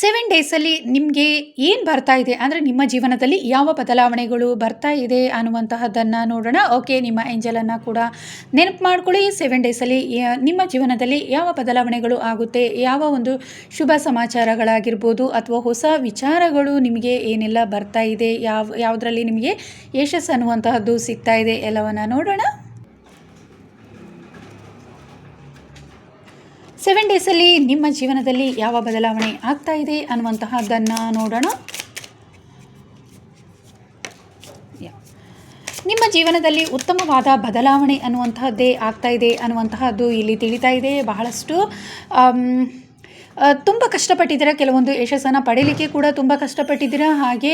Seven ಡೇಸಲ್ಲಿ ನಿಮಗೆ ಏನು ಬರ್ತಾ ಇದೆ? ಅಂದರೆ ನಿಮ್ಮ ಜೀವನದಲ್ಲಿ ಯಾವ ಬದಲಾವಣೆಗಳು ಬರ್ತಾ ಇದೆ ಅನ್ನುವಂತಹದ್ದನ್ನು ನೋಡೋಣ. ಓಕೆ ನಿಮ್ಮ ಏಂಜಲನ್ನು ಕೂಡ ನೆನಪು ಮಾಡ್ಕೊಳ್ಳಿ. ಸೆವೆನ್ ಡೇಸಲ್ಲಿ ನಿಮ್ಮ ಜೀವನದಲ್ಲಿ ಯಾವ ಬದಲಾವಣೆಗಳು ಆಗುತ್ತೆ? ಯಾವ ಒಂದು ಶುಭ ಸಮಾಚಾರಗಳಾಗಿರ್ಬೋದು ಅಥವಾ ಹೊಸ ವಿಚಾರಗಳು ನಿಮಗೆ ಏನೆಲ್ಲ ಬರ್ತಾ ಇದೆ? ಯಾವ, ಯಾವುದರಲ್ಲಿ ನಿಮಗೆ ಯಶಸ್ಸು ಅನ್ನುವಂತಹದ್ದು ಸಿಗ್ತಾ ಇದೆ ಎಲ್ಲವನ್ನು ನೋಡೋಣ. ಸೆವೆನ್ ಡೇಸಲ್ಲಿ ನಿಮ್ಮ ಜೀವನದಲ್ಲಿ ಯಾವ ಬದಲಾವಣೆ ಆಗ್ತಾ ಇದೆ ಅನ್ನುವಂತಹದ್ದನ್ನು ನೋಡೋಣ. ನಿಮ್ಮ ಜೀವನದಲ್ಲಿ ಉತ್ತಮವಾದ ಬದಲಾವಣೆ ಅನ್ನುವಂತಹದ್ದೇ ಆಗ್ತಾ ಇದೆ ಅನ್ನುವಂತಹದ್ದು ಇಲ್ಲಿ ತಿಳಿತಾ ಇದೆ ಬಹಳಷ್ಟು ತುಂಬ ಕಷ್ಟಪಟ್ಟಿದ್ದೀರಾ? ಕೆಲವೊಂದು ಯಶಸ್ಸನ್ನು ಪಡೀಲಿಕ್ಕೆ ಕೂಡ ತುಂಬ ಕಷ್ಟಪಟ್ಟಿದ್ದೀರಾ? ಹಾಗೆ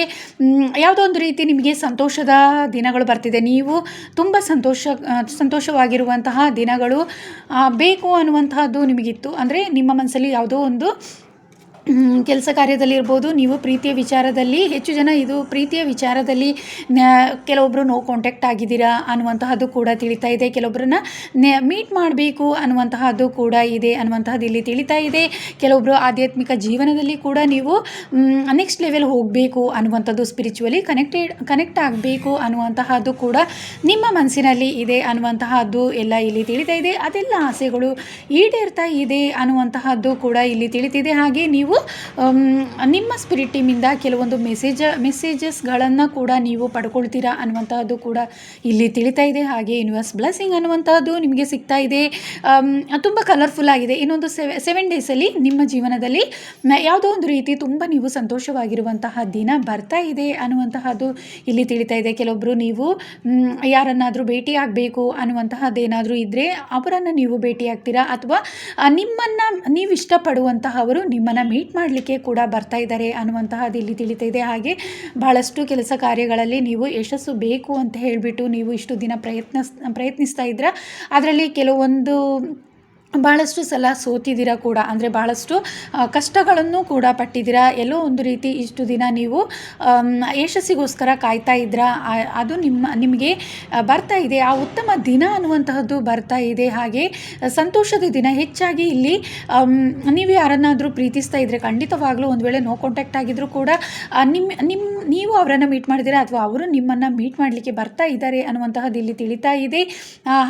ಯಾವುದೋ ಒಂದು ರೀತಿ ನಿಮಗೆ ಸಂತೋಷದ ದಿನಗಳು ಬರ್ತಿದೆ? ನೀವು ತುಂಬ ಸಂತೋಷ ಸಂತೋಷವಾಗಿರುವಂತಹ ದಿನಗಳು ಬೇಕು ಅನ್ನುವಂತಹದ್ದು ನಿಮಗಿತ್ತು. ಅಂದರೆ ನಿಮ್ಮ ಮನಸ್ಸಲ್ಲಿ ಯಾವುದೋ ಒಂದು ಕೆಲಸ ಕಾರ್ಯದಲ್ಲಿರ್ಬೋದು. ನೀವು ಪ್ರೀತಿಯ ವಿಚಾರದಲ್ಲಿ, ಹೆಚ್ಚು ಜನ ಇದು ಪ್ರೀತಿಯ ವಿಚಾರದಲ್ಲಿ ಕೆಲವೊಬ್ಬರು ನೋ ಕಾಂಟ್ಯಾಕ್ಟ್ ಆಗಿದ್ದೀರಾ ಅನ್ನುವಂತಹದ್ದು ಕೂಡ ತಿಳಿತಾ ಇದೆ. ಕೆಲವೊಬ್ಬರನ್ನ ಮೀಟ್ ಮಾಡಬೇಕು ಅನ್ನುವಂತಹದ್ದು ಕೂಡ ಇದೆ, ಅನ್ನುವಂತಹದ್ದು ಇಲ್ಲಿ ತಿಳಿತಾ ಇದೆ. ಕೆಲವೊಬ್ಬರು ಆಧ್ಯಾತ್ಮಿಕ ಜೀವನದಲ್ಲಿ ಕೂಡ ನೀವು ನೆಕ್ಸ್ಟ್ ಲೆವೆಲ್ ಹೋಗಬೇಕು ಅನ್ನುವಂಥದ್ದು ಸ್ಪಿರಿಚುವಲಿ ಕನೆಕ್ಟೆಡ್ ಕನೆಕ್ಟ್ ಆಗಬೇಕು ಅನ್ನುವಂತಹದ್ದು ಕೂಡ ನಿಮ್ಮ ಮನಸ್ಸಿನಲ್ಲಿ ಇದೆ ಅನ್ನುವಂತಹದ್ದು ಎಲ್ಲ ಇಲ್ಲಿ ತಿಳಿತಾ ಇದೆ. ಅದೆಲ್ಲ ಆಸೆಗಳು ಈಡೇರ್ತಾ ಇದೆ ಅನ್ನುವಂತಹದ್ದು ಕೂಡ ಇಲ್ಲಿ ತಿಳಿತಿದೆ. ಹಾಗೆ ನೀವು ನಿಮ್ಮ ಸ್ಪಿರಿಟ್ ಟೀಮಿಂದ ಕೆಲವೊಂದು ಮೆಸೇಜ ಮೆಸೇಜಸ್ಗಳನ್ನು ಕೂಡ ನೀವು ಪಡ್ಕೊಳ್ತೀರಾ ಅನ್ನುವಂತಹದ್ದು ಕೂಡ ಇಲ್ಲಿ ತಿಳಿತಾ ಇದೆ. ಹಾಗೆ ಯೂನಿವರ್ಸ್ ಬ್ಲಸ್ಸಿಂಗ್ ಅನ್ನುವಂತಹದ್ದು ನಿಮಗೆ ಸಿಗ್ತಾ ಇದೆ. ತುಂಬ ಕಲರ್ಫುಲ್ ಆಗಿದೆ. ಇನ್ನೊಂದು ಸೆವೆ ಸೆವೆನ್ ಡೇಸಲ್ಲಿ ನಿಮ್ಮ ಜೀವನದಲ್ಲಿ ಯಾವುದೋ ಒಂದು ರೀತಿ ತುಂಬ ನೀವು ಸಂತೋಷವಾಗಿರುವಂತಹ ದಿನ ಬರ್ತಾ ಇದೆ ಅನ್ನುವಂತಹದ್ದು ಇಲ್ಲಿ ತಿಳಿತಾ ಇದೆ. ಕೆಲವೊಬ್ಬರು ನೀವು ಯಾರನ್ನಾದರೂ ಭೇಟಿ ಆಗಬೇಕು ಅನ್ನುವಂತಹದ್ದೇನಾದರೂ ಇದ್ದರೆ ಅವರನ್ನು ನೀವು ಭೇಟಿ ಆಗ್ತೀರಾ? ಅಥವಾ ನಿಮ್ಮನ್ನು ನೀವು ಇಷ್ಟಪಡುವಂತಹವರು ನಿಮ್ಮನ್ನು ಮೀಟ್ ಮಾಡಲಿಕ್ಕೆ ಕೂಡ ಬರ್ತಾ ಇದ್ದಾರೆ ಅನ್ನುವಂತಹದ್ದು ಇಲ್ಲಿ ತಿಳಿತಿದೆ. ಹಾಗೆ ಬಹಳಷ್ಟು ಕೆಲಸ ಕಾರ್ಯಗಳಲ್ಲಿ ನೀವು ಯಶಸ್ಸು ಬೇಕು ಅಂತ ಹೇಳಿಬಿಟ್ಟು ನೀವು ಇಷ್ಟು ದಿನ ಪ್ರಯತ್ನ ಪ್ರಯತ್ನಿಸ್ತಾ ಇದ್ದೀರಾ. ಅದರಲ್ಲಿ ಕೆಲವೊಂದು ಭಾಳಷ್ಟು ಸಲ ಸೋತಿದ್ದೀರಾ ಕೂಡ, ಅಂದರೆ ಭಾಳಷ್ಟು ಕಷ್ಟಗಳನ್ನು ಕೂಡ ಪಟ್ಟಿದ್ದೀರಾ? ಎಲ್ಲೋ ಒಂದು ರೀತಿ ಇಷ್ಟು ದಿನ ನೀವು ಯಶಸ್ಸಿಗೋಸ್ಕರ ಕಾಯ್ತಾ ಇದ್ದೀರಾ ಅದು ನಿಮ್ಮ, ನಿಮಗೆ ಬರ್ತಾ ಇದೆ. ಆ ಉತ್ತಮ ದಿನ ಅನ್ನುವಂತಹದ್ದು ಬರ್ತಾ ಇದೆ. ಹಾಗೆ ಸಂತೋಷದ ದಿನ ಹೆಚ್ಚಾಗಿ ಇಲ್ಲಿ ನೀವು ಯಾರನ್ನಾದರೂ ಪ್ರೀತಿಸ್ತಾ ಇದ್ದರೆ ಖಂಡಿತವಾಗ್ಲೂ ಒಂದು ವೇಳೆ ನೋ ಕಾಂಟ್ಯಾಕ್ಟ್ ಆಗಿದ್ದರೂ ಕೂಡ ನಿಮ್ಮ ನಿಮ್ಮ ನೀವು ಅವರನ್ನು ಮೀಟ್ ಮಾಡಿದ್ದೀರಾ ಅಥವಾ ಅವರು ನಿಮ್ಮನ್ನು ಮೀಟ್ ಮಾಡಲಿಕ್ಕೆ ಬರ್ತಾ ಇದ್ದಾರೆ ಅನ್ನುವಂತಹದ್ದು ಇಲ್ಲಿ ತಿಳಿತಾ ಇದೆ.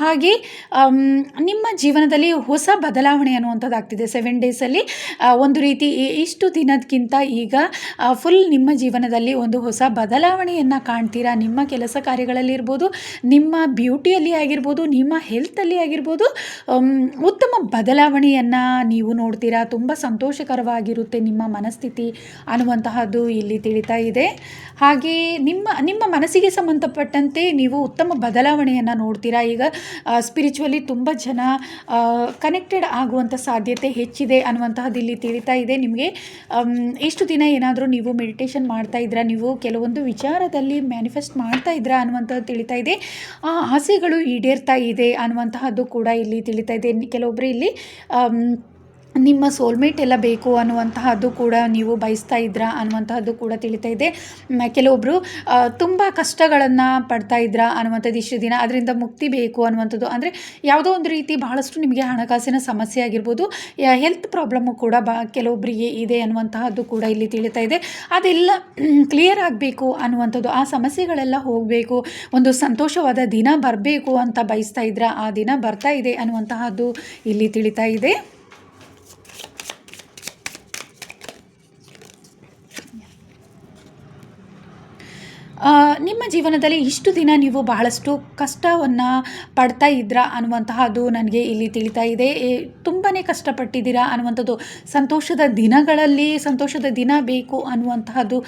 ಹಾಗೆ ನಿಮ್ಮ ಜೀವನದಲ್ಲಿ ಹೊಸ ಬದಲಾವಣೆ ಅನ್ನುವಂಥದ್ದು ಆಗ್ತಿದೆ ಸೆವೆನ್ ಡೇಸಲ್ಲಿ ಒಂದು ರೀತಿ ಇಷ್ಟು ದಿನದಕ್ಕಿಂತ ಈಗ ಫುಲ್ ನಿಮ್ಮ ಜೀವನದಲ್ಲಿ ಒಂದು ಹೊಸ ಬದಲಾವಣೆಯನ್ನು ಕಾಣ್ತೀರಾ? ನಿಮ್ಮ ಕೆಲಸ ಕಾರ್ಯಗಳಲ್ಲಿ ಇರ್ಬೋದು, ನಿಮ್ಮ ಬ್ಯೂಟಿಯಲ್ಲಿ ಆಗಿರ್ಬೋದು, ನಿಮ್ಮ ಹೆಲ್ತಲ್ಲಿ ಆಗಿರ್ಬೋದು ಉತ್ತಮ ಬದಲಾವಣೆಯನ್ನು ನೀವು ನೋಡ್ತೀರಾ? ತುಂಬ ಸಂತೋಷಕರವಾಗಿರುತ್ತೆ ನಿಮ್ಮ ಮನಸ್ಥಿತಿ ಅನ್ನುವಂತಹದ್ದು ಇಲ್ಲಿ ತಿಳಿತಾ ಇದೆ. ಹಾಗೆ ನಿಮ್ಮ ನಿಮ್ಮ ಮನಸ್ಸಿಗೆ ಸಂಬಂಧಪಟ್ಟಂತೆ ನೀವು ಉತ್ತಮ ಬದಲಾವಣೆಯನ್ನು ನೋಡ್ತೀರಾ? ಈಗ ಸ್ಪಿರಿಚುವಲಿ ತುಂಬ ಜನ ಕನೆಕ್ಟೆಡ್ ಆಗುವಂಥ ಸಾಧ್ಯತೆ ಹೆಚ್ಚಿದೆ ಅನ್ನುವಂತಹದ್ದು ಇಲ್ಲಿ ತಿಳಿತಾ ಇದೆ. ನಿಮಗೆ ಎಷ್ಟು ದಿನ ಏನಾದರೂ ನೀವು ಮೆಡಿಟೇಷನ್ ಮಾಡ್ತಾ ಇದ್ರಾ? ನೀವು ಕೆಲವೊಂದು ವಿಚಾರದಲ್ಲಿ ಮ್ಯಾನಿಫೆಸ್ಟ್ ಮಾಡ್ತಾ ಇದ್ರಾ ಅನ್ನುವಂಥದ್ದು ತಿಳಿತಾ ಇದೆ. ಆ ಆಸೆಗಳು ಈಡೇರ್ತಾ ಇದೆ ಅನ್ನುವಂತಹದ್ದು ಕೂಡ ಇಲ್ಲಿ ತಿಳಿತಾ ಇದೆ. ಕೆಲವೊಬ್ಬರು ಇಲ್ಲಿ ನಿಮ್ಮ ಸೋಲ್ಮೇಟ್ ಎಲ್ಲ ಬೇಕು ಅನ್ನುವಂತಹದ್ದು ಕೂಡ ನೀವು ಬಯಸ್ತಾ ಇದ್ರಾ ಅನ್ನುವಂತಹದ್ದು ಕೂಡ ತಿಳಿತಾ ಇದೆ. ಕೆಲವೊಬ್ಬರು ತುಂಬ ಕಷ್ಟಗಳನ್ನು ಪಡ್ತಾ ಇದ್ರಾ ಅನ್ನುವಂಥದ್ದು ಇಷ್ಟು ದಿನ. ಅದರಿಂದ ಮುಕ್ತಿ ಬೇಕು ಅನ್ನುವಂಥದ್ದು. ಅಂದರೆ ಯಾವುದೋ ಒಂದು ರೀತಿ ಬಹಳಷ್ಟು ನಿಮಗೆ ಹಣಕಾಸಿನ ಸಮಸ್ಯೆ ಆಗಿರ್ಬೋದು ಹೆಲ್ತ್ ಪ್ರಾಬ್ಲಮ್ಮು ಕೂಡ ಬಾ ಕೆಲವೊಬ್ಬರಿಗೆ ಇದೆ ಅನ್ನುವಂತಹದ್ದು ಕೂಡ ಇಲ್ಲಿ ತಿಳಿತಾ ಇದೆ. ಅದೆಲ್ಲ ಕ್ಲಿಯರ್ ಆಗಬೇಕು ಅನ್ನುವಂಥದ್ದು. ಆ ಸಮಸ್ಯೆಗಳೆಲ್ಲ ಹೋಗಬೇಕು. ಒಂದು ಸಂತೋಷವಾದ ದಿನ ಬರಬೇಕು ಅಂತ ಬಯಸ್ತಾ ಇದ್ರಾ, ಆ ದಿನ ಬರ್ತಾ ಇದೆ ಅನ್ನುವಂತಹದ್ದು ಇಲ್ಲಿ ತಿಳಿತಾ ಇದೆ. ನಿಮ್ಮ ಜೀವನದಲ್ಲಿ ಇಷ್ಟು ದಿನ ನೀವು ಬಹಳಷ್ಟು ಕಷ್ಟವನ್ನು ಪಡ್ತಾ ಇದ್ರಾ ಅನ್ನುವಂತಹದ್ದು ನನಗೆ ಇಲ್ಲಿ ತಿಳಿತಾ ಇದೆ. ತುಂಬಾ ಕಷ್ಟಪಟ್ಟಿದ್ದೀರಾ ಅನ್ನುವಂಥದ್ದು ಸಂತೋಷದ ದಿನಗಳಲ್ಲಿ ಸಂತೋಷದ ದಿನ ಬೇಕು ಅನ್ನುವಂತಹದ್ದು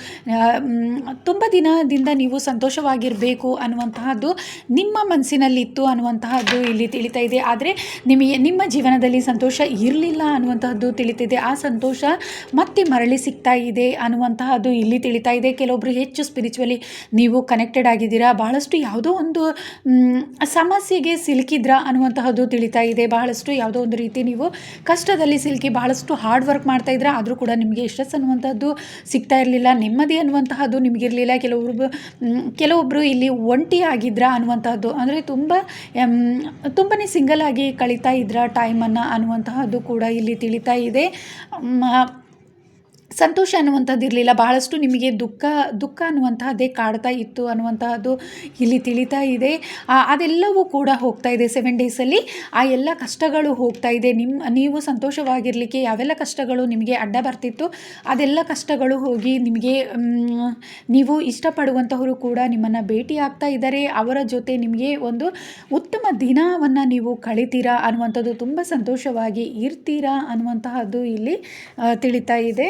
ತುಂಬ ದಿನದಿಂದ ನೀವು ಸಂತೋಷವಾಗಿರಬೇಕು ಅನ್ನುವಂತಹದ್ದು ನಿಮ್ಮ ಮನಸ್ಸಿನಲ್ಲಿತ್ತು ಅನ್ನುವಂತಹದ್ದು ಇಲ್ಲಿ ತಿಳಿತಾ ಇದೆ. ಆದರೆ ನಿಮಗೆ, ನಿಮ್ಮ ಜೀವನದಲ್ಲಿ ಸಂತೋಷ ಇರಲಿಲ್ಲ ಅನ್ನುವಂತಹದ್ದು ತಿಳಿತಿದೆ. ಆ ಸಂತೋಷ ಮತ್ತೆ ಮರಳಿ ಸಿಗ್ತಾ ಇದೆ ಅನ್ನುವಂತಹದ್ದು ಇಲ್ಲಿ ತಿಳಿತಾ ಇದೆ. ಕೆಲವೊಬ್ಬರು ಹೆಚ್ಚು ಸ್ಪಿರಿಚುವಲಿ ನೀವು ಕನೆಕ್ಟೆಡ್ ಆಗಿದ್ದೀರಾ? ಬಹಳಷ್ಟು ಯಾವುದೋ ಒಂದು ಸಮಸ್ಯೆಗೆ ಸಿಲುಕಿದ್ರಾ ಅನ್ನುವಂತಹದ್ದು ತಿಳಿತಾ ಇದೆ. ಬಹಳಷ್ಟು ಯಾವುದೋ ಒಂದು ರೀತಿ ನೀವು ಕಷ್ಟದಲ್ಲಿ ಸಿಲುಕಿ ಬಹಳಷ್ಟು ಹಾರ್ಡ್ ವರ್ಕ್ ಮಾಡ್ತಾ ಇದ್ರಾ ಆದರೂ ಕೂಡ ನಿಮಗೆ ಸ್ಟ್ರೆಸ್ ಅನ್ನುವಂಥದ್ದು ಸಿಗ್ತಾ ಇರಲಿಲ್ಲ. ನೆಮ್ಮದಿ ಅನ್ನುವಂತಹದ್ದು ನಿಮಗಿರಲಿಲ್ಲ ಕೆಲವೊಬ್ರು ಮ್, ಕೆಲವೊಬ್ಬರು ಇಲ್ಲಿ ಒಂಟಿ ಆಗಿದ್ರಾ ಅನ್ನುವಂತಹದ್ದು. ಅಂದರೆ ತುಂಬ ತುಂಬಾ ಸಿಂಗಲ್ ಆಗಿ ಕಳೀತಾ ಇದ್ರ ಟೈಮನ್ನು ಅನ್ನುವಂತಹದ್ದು ಕೂಡ ಇಲ್ಲಿ ತಿಳಿತಾ ಇದೆ. ಸಂತೋಷ ಅನ್ನುವಂಥದ್ದು ಇರಲಿಲ್ಲ. ಬಹಳಷ್ಟು ನಿಮಗೆ ದುಃಖ ದುಃಖ ಅನ್ನುವಂತಹದ್ದೇ ಕಾಡ್ತಾ ಇತ್ತು ಅನ್ನುವಂತಹದ್ದು ಇಲ್ಲಿ ತಿಳಿತಾ ಇದೆ. ಅದೆಲ್ಲವೂ ಕೂಡ ಹೋಗ್ತಾ ಇದೆ ಸೆವೆನ್ ಡೇಸಲ್ಲಿ ಆ ಎಲ್ಲ ಕಷ್ಟಗಳು ಹೋಗ್ತಾ ಇದೆ. ನಿಮ್ಮ ನೀವು ಸಂತೋಷವಾಗಿರಲಿಕ್ಕೆ ಯಾವೆಲ್ಲ ಕಷ್ಟಗಳು ನಿಮಗೆ ಅಡ್ಡ ಬರ್ತಿತ್ತು, ಅದೆಲ್ಲ ಕಷ್ಟಗಳು ಹೋಗಿ ನಿಮಗೆ ನೀವು ಇಷ್ಟಪಡುವಂತಹವರು ಕೂಡ ನಿಮ್ಮನ್ನು ಭೇಟಿ ಆಗ್ತಾ ಇದ್ದಾರೆ. ಅವರ ಜೊತೆ ನಿಮಗೆ ಒಂದು ಉತ್ತಮ ದಿನವನ್ನು ನೀವು ಕಳಿತೀರಾ ಅನ್ನುವಂಥದ್ದು ತುಂಬ ಸಂತೋಷವಾಗಿ ಇರ್ತೀರಾ ಅನ್ನುವಂತಹದ್ದು ಇಲ್ಲಿ ತಿಳಿತಾ ಇದೆ.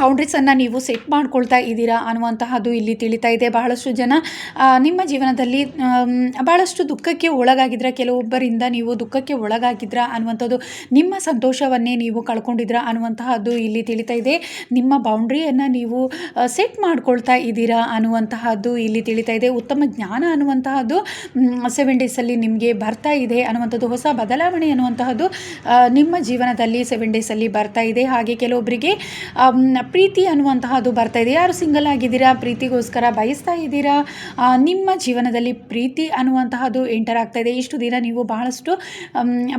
ಬೌಂಡ್ರೀಸನ್ನು ನೀವು ಸೆಟ್ ಮಾಡ್ಕೊಳ್ತಾ ಇದ್ದೀರಾ ಅನ್ನುವಂತಹದ್ದು ಇಲ್ಲಿ ತಿಳಿತಾ ಇದೆ. ಬಹಳಷ್ಟು ಜನ ನಿಮ್ಮ ಜೀವನದಲ್ಲಿ ಬಹಳಷ್ಟು ದುಃಖಕ್ಕೆ ಒಳಗಾಗಿದ್ರ, ಕೆಲವೊಬ್ಬರಿಂದ ನೀವು ದುಃಖಕ್ಕೆ ಒಳಗಾಗಿದ್ರ ಅನ್ನುವಂಥದ್ದು ನಿಮ್ಮ ಸಂತೋಷವನ್ನೇ ನೀವು ಕಳ್ಕೊಂಡಿದ್ರ ಅನ್ನುವಂತಹದ್ದು ಇಲ್ಲಿ ತಿಳಿತಾ ಇದೆ. ನಿಮ್ಮ ಬೌಂಡ್ರಿಯನ್ನು ನೀವು ಸೆಟ್ ಮಾಡ್ಕೊಳ್ತಾ ಇದ್ದೀರಾ ಅನ್ನುವಂತಹದ್ದು ಇಲ್ಲಿ ತಿಳಿತಾ ಇದೆ. ಉತ್ತಮ ಜ್ಞಾನ ಅನ್ನುವಂತಹದ್ದು ಸೆವೆನ್ ಡೇಸಲ್ಲಿ ನಿಮಗೆ ಬರ್ತಾ ಇದೆ ಅನ್ನುವಂಥದ್ದು, ಹೊಸ ಬದಲಾವಣೆ ಅನ್ನುವಂತಹದ್ದು ನಿಮ್ಮ ಜೀವನದಲ್ಲಿ ಸೆವೆನ್ ಡೇಸಲ್ಲಿ ಬರ್ತಾ ಇದೆ. ಹಾಗೆ ಕೆಲವೊಬ್ಬರಿಗೆ ಪ್ರೀತಿ ಅನ್ನುವಂತಹದ್ದು ಬರ್ತಾ ಇದೆ. ಯಾರು ಸಿಂಗಲ್ ಆಗಿದ್ದೀರಾ? ಪ್ರೀತಿಗೋಸ್ಕರ ಬಯಸ್ತಾ ಇದ್ದೀರಾ? ನಿಮ್ಮ ಜೀವನದಲ್ಲಿ ಪ್ರೀತಿ ಅನ್ನುವಂತಹದ್ದು ಎಂಟರ್ ಆಗ್ತಾ ಇದೆ. ಇಷ್ಟು ದಿನ ನೀವು ಬಹಳಷ್ಟು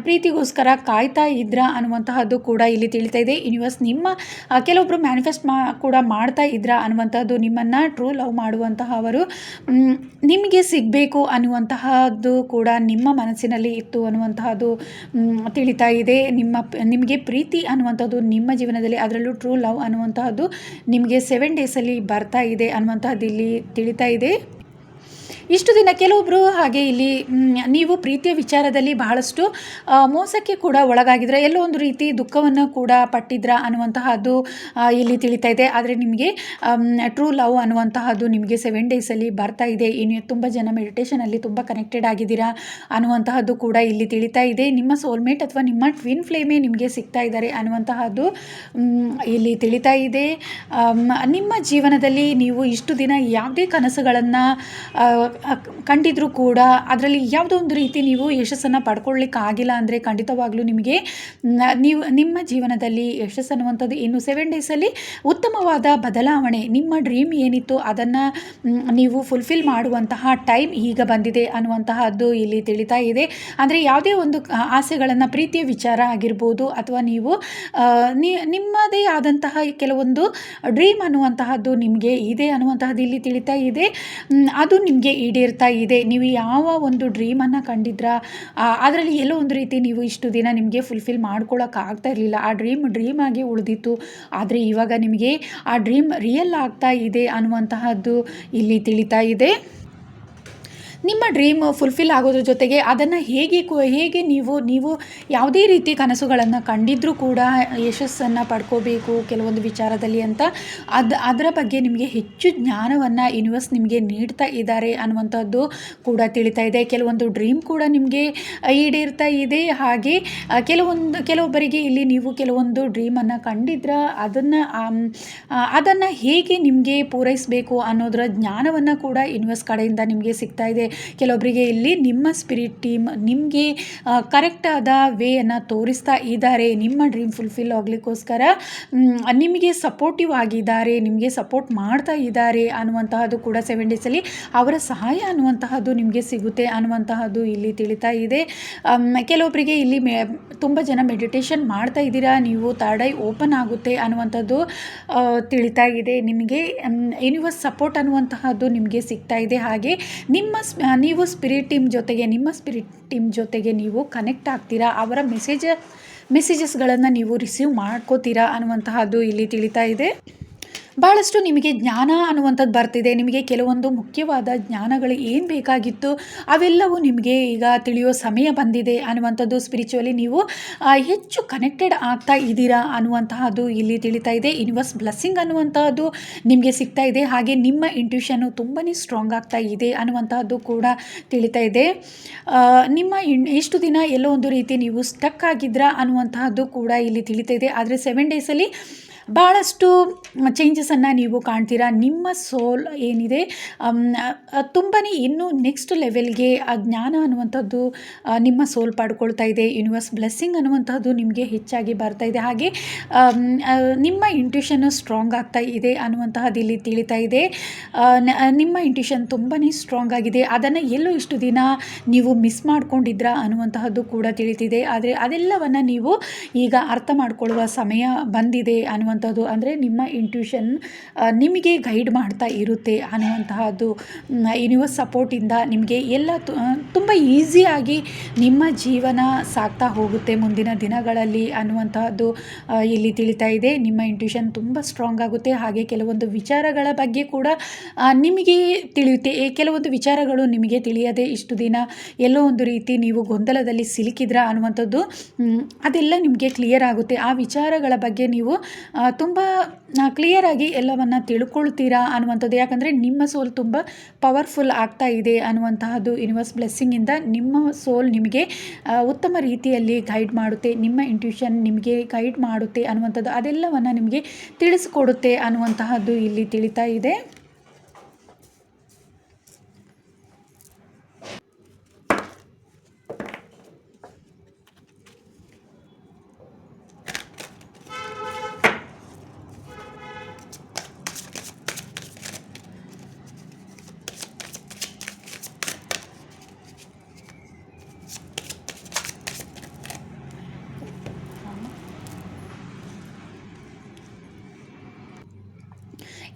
ಪ್ರೀತಿಗೋಸ್ಕರ ಕಾಯ್ತಾ ಇದ್ರಾ ಅನ್ನುವಂತಹದ್ದು ಕೂಡ ಇಲ್ಲಿ ತಿಳಿತಾ ಇದೆ. ಯೂನಿವರ್ಸ್ ನಿಮ್ಮ ಕೆಲವೊಬ್ಬರು ಮ್ಯಾನಿಫೆಸ್ಟ್ ಮಾ, ಕೂಡ ಮಾಡ್ತಾ ಇದ್ರಾ ಅನ್ನುವಂಥದ್ದು ನಿಮ್ಮನ್ನು ಟ್ರೂ ಲವ್ ಮಾಡುವಂತಹ ಅವರು ನಿಮಗೆ ಸಿಗಬೇಕು ಅನ್ನುವಂತಹದ್ದು ಕೂಡ ನಿಮ್ಮ ಮನಸ್ಸಿನಲ್ಲಿ ಇತ್ತು ಅನ್ನುವಂತಹದ್ದು ತಿಳಿತಾ ಇದೆ. ನಿಮ್ಮ, ನಿಮಗೆ ಪ್ರೀತಿ ಅನ್ನುವಂಥದ್ದು ನಿಮ್ಮ ಜೀವನದಲ್ಲಿ, ಅದರಲ್ಲೂ ಟ್ರೂ ಲವ್ ಅನ್ನುವಂತಹದ್ದು ನಿಮಗೆ ಸೆವೆನ್ ಡೇಸಲ್ಲಿ ಬರ್ತಾ ಇದೆ ಅನ್ನುವಂತಹದ್ದು ಇಲ್ಲಿ ತಿಳಿತಾ ಇದೆ. ಇಷ್ಟು ದಿನ ಕೆಲವೊಬ್ಬರು ಹಾಗೆ ಇಲ್ಲಿ ನೀವು ಪ್ರೀತಿಯ ವಿಚಾರದಲ್ಲಿ ಬಹಳಷ್ಟು ಮೋಸಕ್ಕೆ ಕೂಡ ಒಳಗಾಗಿದ್ರೆ, ಎಲ್ಲೋ ಒಂದು ರೀತಿ ದುಃಖವನ್ನು ಕೂಡ ಪಟ್ಟಿದ್ರ ಅನ್ನುವಂತಹದ್ದು ಇಲ್ಲಿ ತಿಳಿತಾ ಇದೆ. ಆದರೆ ನಿಮಗೆ ಟ್ರೂ ಲವ್ ಅನ್ನುವಂತಹದ್ದು ನಿಮಗೆ ಸೆವೆನ್ ಡೇಸಲ್ಲಿ ಬರ್ತಾ ಇದೆ. ಇನ್ನು ತುಂಬ ಜನ ಮೆಡಿಟೇಷನಲ್ಲಿ ತುಂಬ ಕನೆಕ್ಟೆಡ್ ಆಗಿದ್ದೀರಾ ಅನ್ನುವಂತಹದ್ದು ಕೂಡ ಇಲ್ಲಿ ತಿಳಿತಾ ಇದೆ. ನಿಮ್ಮ ಸೋಲ್ಮೇಟ್ ಅಥವಾ ನಿಮ್ಮ ಟ್ವಿನ್ ಫ್ಲೇಮೇ ನಿಮಗೆ ಸಿಗ್ತಾ ಇದ್ದಾರೆ ಅನ್ನುವಂತಹದ್ದು ಇಲ್ಲಿ ತಿಳಿತಾ ಇದೆ. ನಿಮ್ಮ ಜೀವನದಲ್ಲಿ ನೀವು ಇಷ್ಟು ದಿನ ಯಾವುದೇ ಕನಸುಗಳನ್ನು ಕಂಡಿದ್ರೂ ಕೂಡ ಅದರಲ್ಲಿ ಯಾವುದೋ ಒಂದು ರೀತಿ ನೀವು ಯಶಸ್ಸನ್ನು ಪಡ್ಕೊಳ್ಳಿಕ್ಕೆ ಆಗಿಲ್ಲ ಅಂದರೆ ಖಂಡಿತವಾಗ್ಲೂ ನಿಮಗೆ ನೀವು, ನಿಮ್ಮ ಜೀವನದಲ್ಲಿ ಯಶಸ್ಸು ಅನ್ನುವಂಥದ್ದು ಇನ್ನು ಸೆವೆನ್ ಡೇಸಲ್ಲಿ ಉತ್ತಮವಾದ ಬದಲಾವಣೆ, ನಿಮ್ಮ ಡ್ರೀಮ್ ಏನಿತ್ತು ಅದನ್ನು ನೀವು ಫುಲ್ಫಿಲ್ ಮಾಡುವಂತಹ ಟೈಮ್ ಈಗ ಬಂದಿದೆ ಅನ್ನುವಂತಹದ್ದು ಇಲ್ಲಿ ತಿಳಿತಾ ಇದೆ. ಅಂದರೆ ಯಾವುದೇ ಒಂದು ಆಸೆಗಳನ್ನು, ಪ್ರೀತಿಯ ವಿಚಾರ ಆಗಿರ್ಬೋದು ಅಥವಾ ನೀವು ನಿಮ್ಮದೇ ಆದಂತಹ ಕೆಲವೊಂದು ಡ್ರೀಮ್ ಅನ್ನುವಂತಹದ್ದು ನಿಮಗೆ ಇದೆ ಅನ್ನುವಂತಹದ್ದು ಇಲ್ಲಿ ತಿಳಿತಾ ಇದೆ. ಅದು ನಿಮಗೆ ಈಡೇರ್ತಾ ಇದೆ. ನೀವು ಯಾವ ಒಂದು ಡ್ರೀಮನ್ನು ಕಂಡಿದ್ರ? ಅದರಲ್ಲಿ ಎಲ್ಲೋ ಒಂದು ರೀತಿ ನೀವು ಇಷ್ಟು ದಿನ ನಿಮಗೆ ಫುಲ್ಫಿಲ್ ಮಾಡ್ಕೊಳ್ಳೋಕೆ ಆಗ್ತಾ ಇರಲಿಲ್ಲ. ಆ ಡ್ರೀಮ್ ಡ್ರೀಮ್ ಆಗಿ ಉಳಿದಿತ್ತು. ಆದರೆ ಇವಾಗ ನಿಮಗೆ ಆ ಡ್ರೀಮ್ ರಿಯಲ್ ಆಗ್ತಾ ಇದೆ ಅನ್ನುವಂತಹದ್ದು ಇಲ್ಲಿ ತಿಳಿತಾ ಇದೆ. ನಿಮ್ಮ ಡ್ರೀಮ್ ಫುಲ್ಫಿಲ್ ಆಗೋದ್ರ ಜೊತೆಗೆ ಅದನ್ನು ಹೇಗೆ ಹೇಗೆ ನೀವು ನೀವು ಯಾವುದೇ ರೀತಿ ಕನಸುಗಳನ್ನು ಕಂಡಿದ್ರೂ ಕೂಡ ಯಶಸ್ಸನ್ನು ಪಡ್ಕೋಬೇಕು ಕೆಲವೊಂದು ವಿಚಾರದಲ್ಲಿ ಅಂತ. ಅದು, ಅದರ ಬಗ್ಗೆ ನಿಮಗೆ ಹೆಚ್ಚು ಜ್ಞಾನವನ್ನು ಯೂನಿವರ್ಸ್ ನಿಮಗೆ ನೀಡ್ತಾ ಇದ್ದಾರೆ ಅನ್ನುವಂಥದ್ದು ಕೂಡ ತಿಳಿತಾ ಇದೆ. ಕೆಲವೊಂದು ಡ್ರೀಮ್ ಕೂಡ ನಿಮಗೆ ಈಡೇರ್ತಾ ಇದೆ. ಹಾಗೆ ಕೆಲವೊಂದು, ಕೆಲವೊಬ್ಬರಿಗೆ ಇಲ್ಲಿ ನೀವು ಕೆಲವೊಂದು ಡ್ರೀಮನ್ನು ಕಂಡಿದ್ರ ಅದನ್ನು ಅದನ್ನು ಹೇಗೆ ನಿಮಗೆ ಪೂರೈಸಬೇಕು ಅನ್ನೋದರ ಜ್ಞಾನವನ್ನು ಕೂಡ ಯೂನಿವರ್ಸ್ ಕಡೆಯಿಂದ ನಿಮಗೆ ಸಿಗ್ತಾ ಇದೆ. ಕೆಲವೊಬ್ಬರಿಗೆ ಇಲ್ಲಿ ನಿಮ್ಮ ಸ್ಪಿರಿಟ್ ಟೀಮ್ ನಿಮಗೆ ಕರೆಕ್ಟಾದ ವೇಯನ್ನು ತೋರಿಸ್ತಾ ಇದ್ದಾರೆ. ನಿಮ್ಮ ಡ್ರೀಮ್ ಫುಲ್ಫಿಲ್ ಆಗಲಿಕ್ಕೋಸ್ಕರ ನಿಮಗೆ ಸಪೋರ್ಟಿವ್ ಆಗಿದ್ದಾರೆ, ನಿಮಗೆ ಸಪೋರ್ಟ್ ಮಾಡ್ತಾ ಇದ್ದಾರೆ ಅನ್ನುವಂತಹದ್ದು ಕೂಡ ಸೆವೆನ್ ಡೇಸಲ್ಲಿ ಅವರ ಸಹಾಯ ಅನ್ನುವಂತಹದ್ದು ನಿಮಗೆ ಸಿಗುತ್ತೆ ಅನ್ನುವಂತಹದ್ದು ಇಲ್ಲಿ ತಿಳಿತಾ ಇದೆ. ಕೆಲವೊಬ್ಬರಿಗೆ ಇಲ್ಲಿ ಮೆ, ತುಂಬ ಜನ ಮೆಡಿಟೇಷನ್ ಮಾಡ್ತಾ ಇದ್ದೀರಾ, ನೀವು ತರ್ಡ್ ಐ ಓಪನ್ ಆಗುತ್ತೆ ಅನ್ನುವಂಥದ್ದು ತಿಳಿತಾ ಇದೆ. ನಿಮಗೆ ಯೂನಿವರ್ಸ್ ಸಪೋರ್ಟ್ ಅನ್ನುವಂತಹದ್ದು ನಿಮಗೆ ಸಿಗ್ತಾ ಇದೆ. ಹಾಗೆ ನಿಮ್ಮ ನೀವು ಸ್ಪಿರಿಟ್ ಟೀಮ್ ಜೊತೆಗೆ, ನಿಮ್ಮ ಸ್ಪಿರಿಟ್ ಟೀಮ್ ಜೊತೆಗೆ ನೀವು ಕನೆಕ್ಟ್ ಆಗ್ತೀರಾ? ಅವರ ಮೆಸೇಜ್ ಮೆಸೇಜಸ್ಗಳನ್ನು ನೀವು ರಿಸೀವ್ ಮಾಡ್ಕೋತೀರಾ ಅನ್ನುವಂತಹದ್ದು ಇಲ್ಲಿ ತಿಳಿತಾ ಇದೆ. ಭಾಳಷ್ಟು ನಿಮಗೆ ಜ್ಞಾನ ಅನ್ನುವಂಥದ್ದು ಬರ್ತಿದೆ. ನಿಮಗೆ ಕೆಲವೊಂದು ಮುಖ್ಯವಾದ ಜ್ಞಾನಗಳು ಏನು ಬೇಕಾಗಿತ್ತು ಅವೆಲ್ಲವೂ ನಿಮಗೆ ಈಗ ತಿಳಿಯೋ ಸಮಯ ಬಂದಿದೆ ಅನ್ನುವಂಥದ್ದು ಸ್ಪಿರಿಚುವಲಿ ನೀವು ಹೆಚ್ಚು ಕನೆಕ್ಟೆಡ್ ಆಗ್ತಾ ಇದ್ದೀರಾ ಅನ್ನುವಂತಹದ್ದು ಇಲ್ಲಿ ತಿಳಿತಾ ಇದೆ. ಯೂನಿವರ್ಸ್ ಬ್ಲೆಸ್ಸಿಂಗ್ ಅನ್ನುವಂಥದ್ದು ನಿಮಗೆ ಸಿಗ್ತಾ ಇದೆ. ಹಾಗೆ ನಿಮ್ಮ ಇಂಟ್ಯೂಷನ್ನು ತುಂಬಾ ಸ್ಟ್ರಾಂಗ್ ಆಗ್ತಾ ಇದೆ ಅನ್ನುವಂತಹದ್ದು ಕೂಡ ತಿಳಿತಾ ಇದೆ. ನಿಮ್ಮ ಇಷ್ಟು ದಿನ ಎಲ್ಲೋ ಒಂದು ರೀತಿ ನೀವು ಸ್ಟಕ್ ಆಗಿದ್ರಾ ಅನ್ನುವಂತಹದ್ದು ಕೂಡ ಇಲ್ಲಿ ತಿಳಿತಾ ಇದೆ. ಆದರೆ ಸೆವೆನ್ ಡೇಸಲ್ಲಿ ಭಾಳಷ್ಟು ಚೇಂಜಸನ್ನು ನೀವು ಕಾಣ್ತೀರಾ? ನಿಮ್ಮ ಸೋಲ್ ಏನಿದೆ? ತುಂಬಾ ಇನ್ನೂ ನೆಕ್ಸ್ಟ್ ಲೆವೆಲ್ಗೆ ಆ ಜ್ಞಾನ ಅನ್ನುವಂಥದ್ದು ನಿಮ್ಮ ಸೋಲ್ ಪಡ್ಕೊಳ್ತಾ ಇದೆ. ಯೂನಿವರ್ಸ್ ಬ್ಲೆಸ್ಸಿಂಗ್ ಅನ್ನುವಂಥದ್ದು ನಿಮಗೆ ಹೆಚ್ಚಾಗಿ ಬರ್ತಾ ಇದೆ. ಹಾಗೆ ನಿಮ್ಮ ಇಂಟ್ಯೂಷನ್ ಸ್ಟ್ರಾಂಗ್ ಆಗ್ತಾ ಇದೆ ಅನ್ನುವಂತಹದ್ದು ಇಲ್ಲಿ ತಿಳಿತಾ ಇದೆ. ನಿಮ್ಮ ಇಂಟ್ಯೂಷನ್ ತುಂಬಾ ಸ್ಟ್ರಾಂಗ್ ಆಗಿದೆ. ಅದನ್ನು ಎಲ್ಲೋ ಇಷ್ಟು ದಿನ ನೀವು ಮಿಸ್ ಮಾಡ್ಕೊಂಡಿದ್ರ ಅನ್ನುವಂತಹದ್ದು ಕೂಡ ತಿಳಿತಿದೆ. ಆದರೆ ಅದೆಲ್ಲವನ್ನು ನೀವು ಈಗ ಅರ್ಥ ಮಾಡಿಕೊಳ್ಳುವ ಸಮಯ ಬಂದಿದೆ ಅನ್ನುವಂಥದ್ದು ಅಂದರೆ ನಿಮ್ಮ ಇಂಟ್ಯೂಷನ್ ನಿಮಗೆ ಗೈಡ್ ಮಾಡ್ತಾ ಇರುತ್ತೆ ಅನ್ನುವಂತಹದ್ದು ಯೂನಿವರ್ಸ್ ಸಪೋರ್ಟಿಂದ ನಿಮಗೆ ಎಲ್ಲ ತುಂಬ ಈಸಿಯಾಗಿ ನಿಮ್ಮ ಜೀವನ ಸಾಗ್ತಾ ಹೋಗುತ್ತೆ ಮುಂದಿನ ದಿನಗಳಲ್ಲಿ ಅನ್ನುವಂತಹದ್ದು ಇಲ್ಲಿ ತಿಳಿತಾ ಇದೆ. ನಿಮ್ಮ ಇಂಟ್ಯೂಷನ್ ತುಂಬ ಸ್ಟ್ರಾಂಗ್ ಆಗುತ್ತೆ. ಹಾಗೆ ಕೆಲವೊಂದು ವಿಚಾರಗಳ ಬಗ್ಗೆ ಕೂಡ ನಿಮಗೆ ತಿಳಿಯುತ್ತೆ. ಕೆಲವೊಂದು ವಿಚಾರಗಳು ನಿಮಗೆ ತಿಳಿಯದೆ ಇಷ್ಟು ದಿನ ಎಲ್ಲೋ ಒಂದು ರೀತಿ ನೀವು ಗೊಂದಲದಲ್ಲಿ ಸಿಲುಕಿದ್ರ ಅನ್ನುವಂಥದ್ದು ಅದೆಲ್ಲ ನಿಮಗೆ ಕ್ಲಿಯರ್ ಆಗುತ್ತೆ. ಆ ವಿಚಾರಗಳ ಬಗ್ಗೆ ನೀವು ತುಂಬ ಕ್ಲಿಯರಾಗಿ ಎಲ್ಲವನ್ನು ತಿಳ್ಕೊಳ್ತೀರಾ ಅನ್ನುವಂಥದ್ದು. ಯಾಕಂದರೆ ನಿಮ್ಮ ಸೋಲ್ ತುಂಬ ಪವರ್ಫುಲ್ ಆಗ್ತಾ ಇದೆ ಅನ್ನುವಂತಹದ್ದು ಯೂನಿವರ್ಸ್ ಬ್ಲೆಸ್ಸಿಂಗಿಂದ ನಿಮ್ಮ ಸೋಲ್ ನಿಮಗೆ ಉತ್ತಮ ರೀತಿಯಲ್ಲಿ ಗೈಡ್ ಮಾಡುತ್ತೆ, ನಿಮ್ಮ ಇಂಟ್ಯೂಷನ್ ನಿಮಗೆ ಗೈಡ್ ಮಾಡುತ್ತೆ ಅನ್ನುವಂಥದ್ದು. ಅದೆಲ್ಲವನ್ನು ನಿಮಗೆ ತಿಳಿಸ್ಕೊಡುತ್ತೆ ಅನ್ನುವಂತಹದ್ದು ಇಲ್ಲಿ ತಿಳಿತಾ ಇದೆ.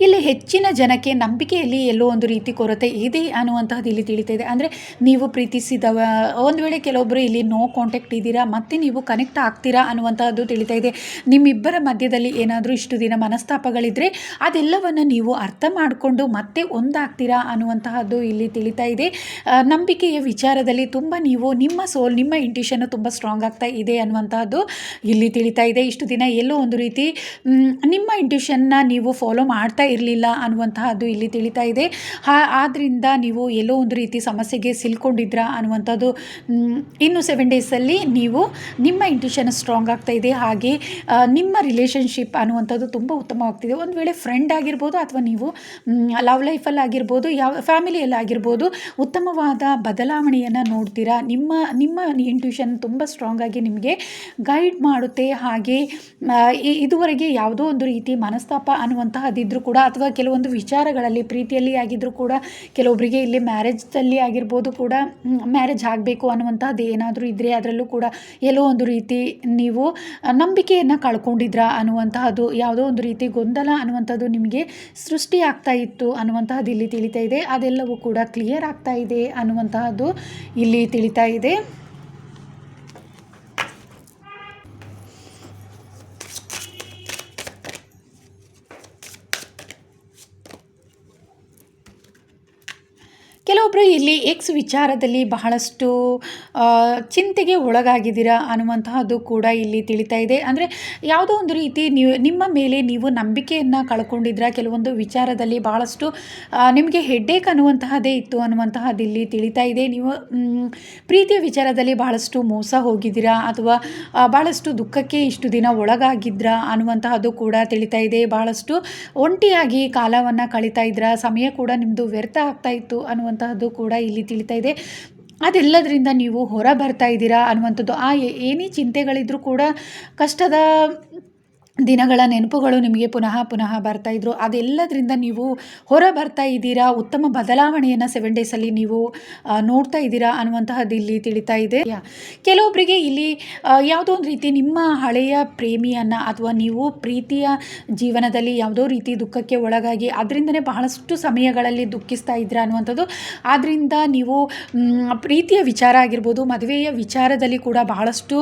ಇಲ್ಲಿ ಹೆಚ್ಚಿನ ಜನಕ್ಕೆ ನಂಬಿಕೆಯಲ್ಲಿ ಎಲ್ಲೋ ಒಂದು ರೀತಿ ಕೊರತೆ ಇದೆ ಅನ್ನುವಂತಹದ್ದು ಇಲ್ಲಿ ತಿಳಿತಾ ಇದೆ. ಅಂದರೆ ನೀವು ಪ್ರೀತಿಸಿದವ, ಒಂದು ವೇಳೆ ಕೆಲವೊಬ್ಬರು ಇಲ್ಲಿ ನೋ ಕಾಂಟ್ಯಾಕ್ಟ್ ಇದ್ದೀರಾ, ಮತ್ತೆ ನೀವು ಕನೆಕ್ಟ್ ಆಗ್ತೀರಾ ಅನ್ನುವಂತಹದ್ದು ತಿಳಿತಾ ಇದೆ. ನಿಮ್ಮಿಬ್ಬರ ಮಧ್ಯದಲ್ಲಿ ಏನಾದರೂ ಇಷ್ಟು ದಿನ ಮನಸ್ತಾಪಗಳಿದ್ರೆ ಅದೆಲ್ಲವನ್ನು ನೀವು ಅರ್ಥ ಮಾಡಿಕೊಂಡು ಮತ್ತೆ ಒಂದಾಗ್ತೀರಾ ಅನ್ನುವಂತಹದ್ದು ಇಲ್ಲಿ ತಿಳಿತಾ ಇದೆ. ನಂಬಿಕೆಯ ವಿಚಾರದಲ್ಲಿ ತುಂಬ ನೀವು ನಿಮ್ಮ ಸೋಲ್ ನಿಮ್ಮ ಇಂಟ್ಯೂಷನ್ ತುಂಬ ಸ್ಟ್ರಾಂಗ್ ಆಗ್ತಾ ಇದೆ ಅನ್ನುವಂತಹದ್ದು ಇಲ್ಲಿ ತಿಳಿತಾ ಇದೆ. ಇಷ್ಟು ದಿನ ಎಲ್ಲೋ ಒಂದು ರೀತಿ ನಿಮ್ಮ ಇಂಟ್ಯೂಷನ್ನ ನೀವು ಫಾಲೋ ಮಾಡ್ತಾ ಇರಲಿಲ್ಲ ಅನ್ನುವಂತಹದ್ದು ಇಲ್ಲಿ ತಿಳಿತಾ ಇದೆ. ಹಾ ಆದ್ದರಿಂದ ನೀವು ಎಲ್ಲೋ ಒಂದು ರೀತಿ ಸಮಸ್ಯೆಗೆ ಸಿಲ್ಕೊಂಡಿದ್ರ ಅನ್ನುವಂಥದ್ದು ಇನ್ನು ಸೆವೆನ್ ಡೇಸಲ್ಲಿ ನೀವು ನಿಮ್ಮ ಇಂಟ್ಯೂಷನ್ ಸ್ಟ್ರಾಂಗ್ ಆಗ್ತಾ ಇದೆ. ಹಾಗೆ ನಿಮ್ಮ ರಿಲೇಷನ್ಶಿಪ್ ಅನ್ನುವಂಥದ್ದು ತುಂಬ ಉತ್ತಮವಾಗ್ತಿದೆ. ಒಂದು ವೇಳೆ ಫ್ರೆಂಡ್ ಆಗಿರ್ಬೋದು ಅಥವಾ ನೀವು ಲವ್ ಲೈಫಲ್ಲಿ ಆಗಿರ್ಬೋದು, ಯಾವ ಫ್ಯಾಮಿಲಿಯಲ್ಲಿ ಆಗಿರ್ಬೋದು, ಉತ್ತಮವಾದ ಬದಲಾವಣೆಯನ್ನು ನೋಡ್ತೀರಾ? ನಿಮ್ಮ ನಿಮ್ಮ ಇಂಟ್ಯೂಷನ್ ತುಂಬ ಸ್ಟ್ರಾಂಗ್ ಆಗಿ ನಿಮಗೆ ಗೈಡ್ ಮಾಡುತ್ತೆ. ಹಾಗೆ ಇದುವರೆಗೆ ಯಾವುದೋ ಒಂದು ರೀತಿ ಮನಸ್ತಾಪ ಅನ್ನುವಂತಹದ್ದಿದ್ರೂ ಕೂಡ ಅಥವಾ ಕೆಲವೊಂದು ವಿಚಾರಗಳಲ್ಲಿ ಪ್ರೀತಿಯಲ್ಲಿ ಆಗಿದ್ದರೂ ಕೂಡ ಕೆಲವೊಬ್ಬರಿಗೆ ಇಲ್ಲಿ ಮ್ಯಾರೇಜಲ್ಲಿ ಆಗಿರ್ಬೋದು ಕೂಡ ಮ್ಯಾರೇಜ್ ಆಗಬೇಕು ಅನ್ನುವಂಥದ್ದು ಏನಾದರೂ ಇದ್ದರೆ ಅದರಲ್ಲೂ ಕೂಡ ಎಲ್ಲೋ ಒಂದು ರೀತಿ ನೀವು ನಂಬಿಕೆಯನ್ನು ಕಳ್ಕೊಂಡಿದ್ರ ಅನ್ನುವಂತಹದ್ದು, ಯಾವುದೋ ಒಂದು ರೀತಿ ಗೊಂದಲ ಅನ್ನುವಂಥದ್ದು ನಿಮಗೆ ಸೃಷ್ಟಿ ಆಗ್ತಾ ಇತ್ತು ಅನ್ನುವಂತಹದ್ದು ಇಲ್ಲಿ ತಿಳಿತಾ ಇದೆ. ಅದೆಲ್ಲವೂ ಕೂಡ ಕ್ಲಿಯರ್ ಆಗ್ತಾ ಇದೆ ಅನ್ನುವಂತಹದ್ದು ಇಲ್ಲಿ ತಿಳಿತಾ ಇದೆ. ಕೆಲವೊಬ್ಬರು ಇಲ್ಲಿ ಎಕ್ಸ್ ವಿಚಾರದಲ್ಲಿ ಬಹಳಷ್ಟು ಚಿಂತೆಗೆ ಒಳಗಾಗಿದ್ದೀರಾ ಅನ್ನುವಂತಹದ್ದು ಕೂಡ ಇಲ್ಲಿ ತಿಳಿತಾ ಇದೆ. ಅಂದರೆ ಯಾವುದೋ ಒಂದು ರೀತಿ ನೀವು, ನಿಮ್ಮ ಮೇಲೆ ನೀವು ನಂಬಿಕೆಯನ್ನು ಕಳ್ಕೊಂಡಿದ್ರ ಕೆಲವೊಂದು ವಿಚಾರದಲ್ಲಿ ಬಹಳಷ್ಟು ನಿಮಗೆ ಹೆಡ್ಡೇಕ್ ಅನ್ನುವಂತಹದ್ದೇ ಇತ್ತು ಅನ್ನುವಂತಹದ್ದು ಇಲ್ಲಿ ತಿಳಿತಾ ಇದೆ. ನೀವು ಪ್ರೀತಿಯ ವಿಚಾರದಲ್ಲಿ ಬಹಳಷ್ಟು ಮೋಸ ಹೋಗಿದ್ದೀರಾ? ಅಥವಾ ಬಹಳಷ್ಟು ದುಃಖಕ್ಕೆ ಇಷ್ಟು ದಿನ ಒಳಗಾಗಿದ್ರ ಅನ್ನುವಂತಹದ್ದು ಕೂಡ ತಿಳಿತಾ ಇದೆ. ಬಹಳಷ್ಟು ಒಂಟಿಯಾಗಿ ಕಾಲವನ್ನು ಕಳೀತಾ ಇದ್ರ ಸಮಯ ಕೂಡ ನಿಮ್ಮದು ವ್ಯರ್ಥ ಆಗ್ತಾ ಇತ್ತು ಅನ್ನುವಂತಹದ್ದು ಕೂಡ ಇಲ್ಲಿ ತಿಳಿತಾ ಇದೆ. ಅದೆಲ್ಲದರಿಂದ ನೀವು ಹೊರ ಬರ್ತಾ ಇದ್ದೀರಾ ಅನ್ನುವಂಥದ್ದು. ಆ ಏನೇ ಚಿಂತೆಗಳಿದ್ರೂ ಕೂಡ ಕಷ್ಟದ ದಿನಗಳ ನೆನಪುಗಳು ನಿಮಗೆ ಪುನಃ ಪುನಃ ಬರ್ತಾ ಇದ್ರು ಅದೆಲ್ಲದರಿಂದ ನೀವು ಹೊರ ಬರ್ತಾ ಇದ್ದೀರಾ ಉತ್ತಮ ಬದಲಾವಣೆಯನ್ನು ಸೆವೆನ್ ಡೇಸಲ್ಲಿ ನೀವು ನೋಡ್ತಾ ಇದ್ದೀರಾ ಅನ್ನುವಂತಹದ್ದು ಇಲ್ಲಿ ತಿಳಿತಾ ಇದೆ. ಕೆಲವೊಬ್ಬರಿಗೆ ಇಲ್ಲಿ ಯಾವುದೋ ಒಂದು ರೀತಿ ನಿಮ್ಮ ಹಳೆಯ ಪ್ರೇಮಿಯನ್ನು ಅಥವಾ ನೀವು ಪ್ರೀತಿಯ ಜೀವನದಲ್ಲಿ ಯಾವುದೋ ರೀತಿ ದುಃಖಕ್ಕೆ ಒಳಗಾಗಿ ಅದರಿಂದನೇ ಬಹಳಷ್ಟು ಸಮಯಗಳಲ್ಲಿ ದುಃಖಿಸ್ತಾ ಇದ್ದೀರಾ ಅನ್ನುವಂಥದ್ದು ಆದ್ದರಿಂದ ನೀವು ಪ್ರೀತಿಯ ವಿಚಾರ ಆಗಿರ್ಬೋದು, ಮದುವೆಯ ವಿಚಾರದಲ್ಲಿ ಕೂಡ ಬಹಳಷ್ಟು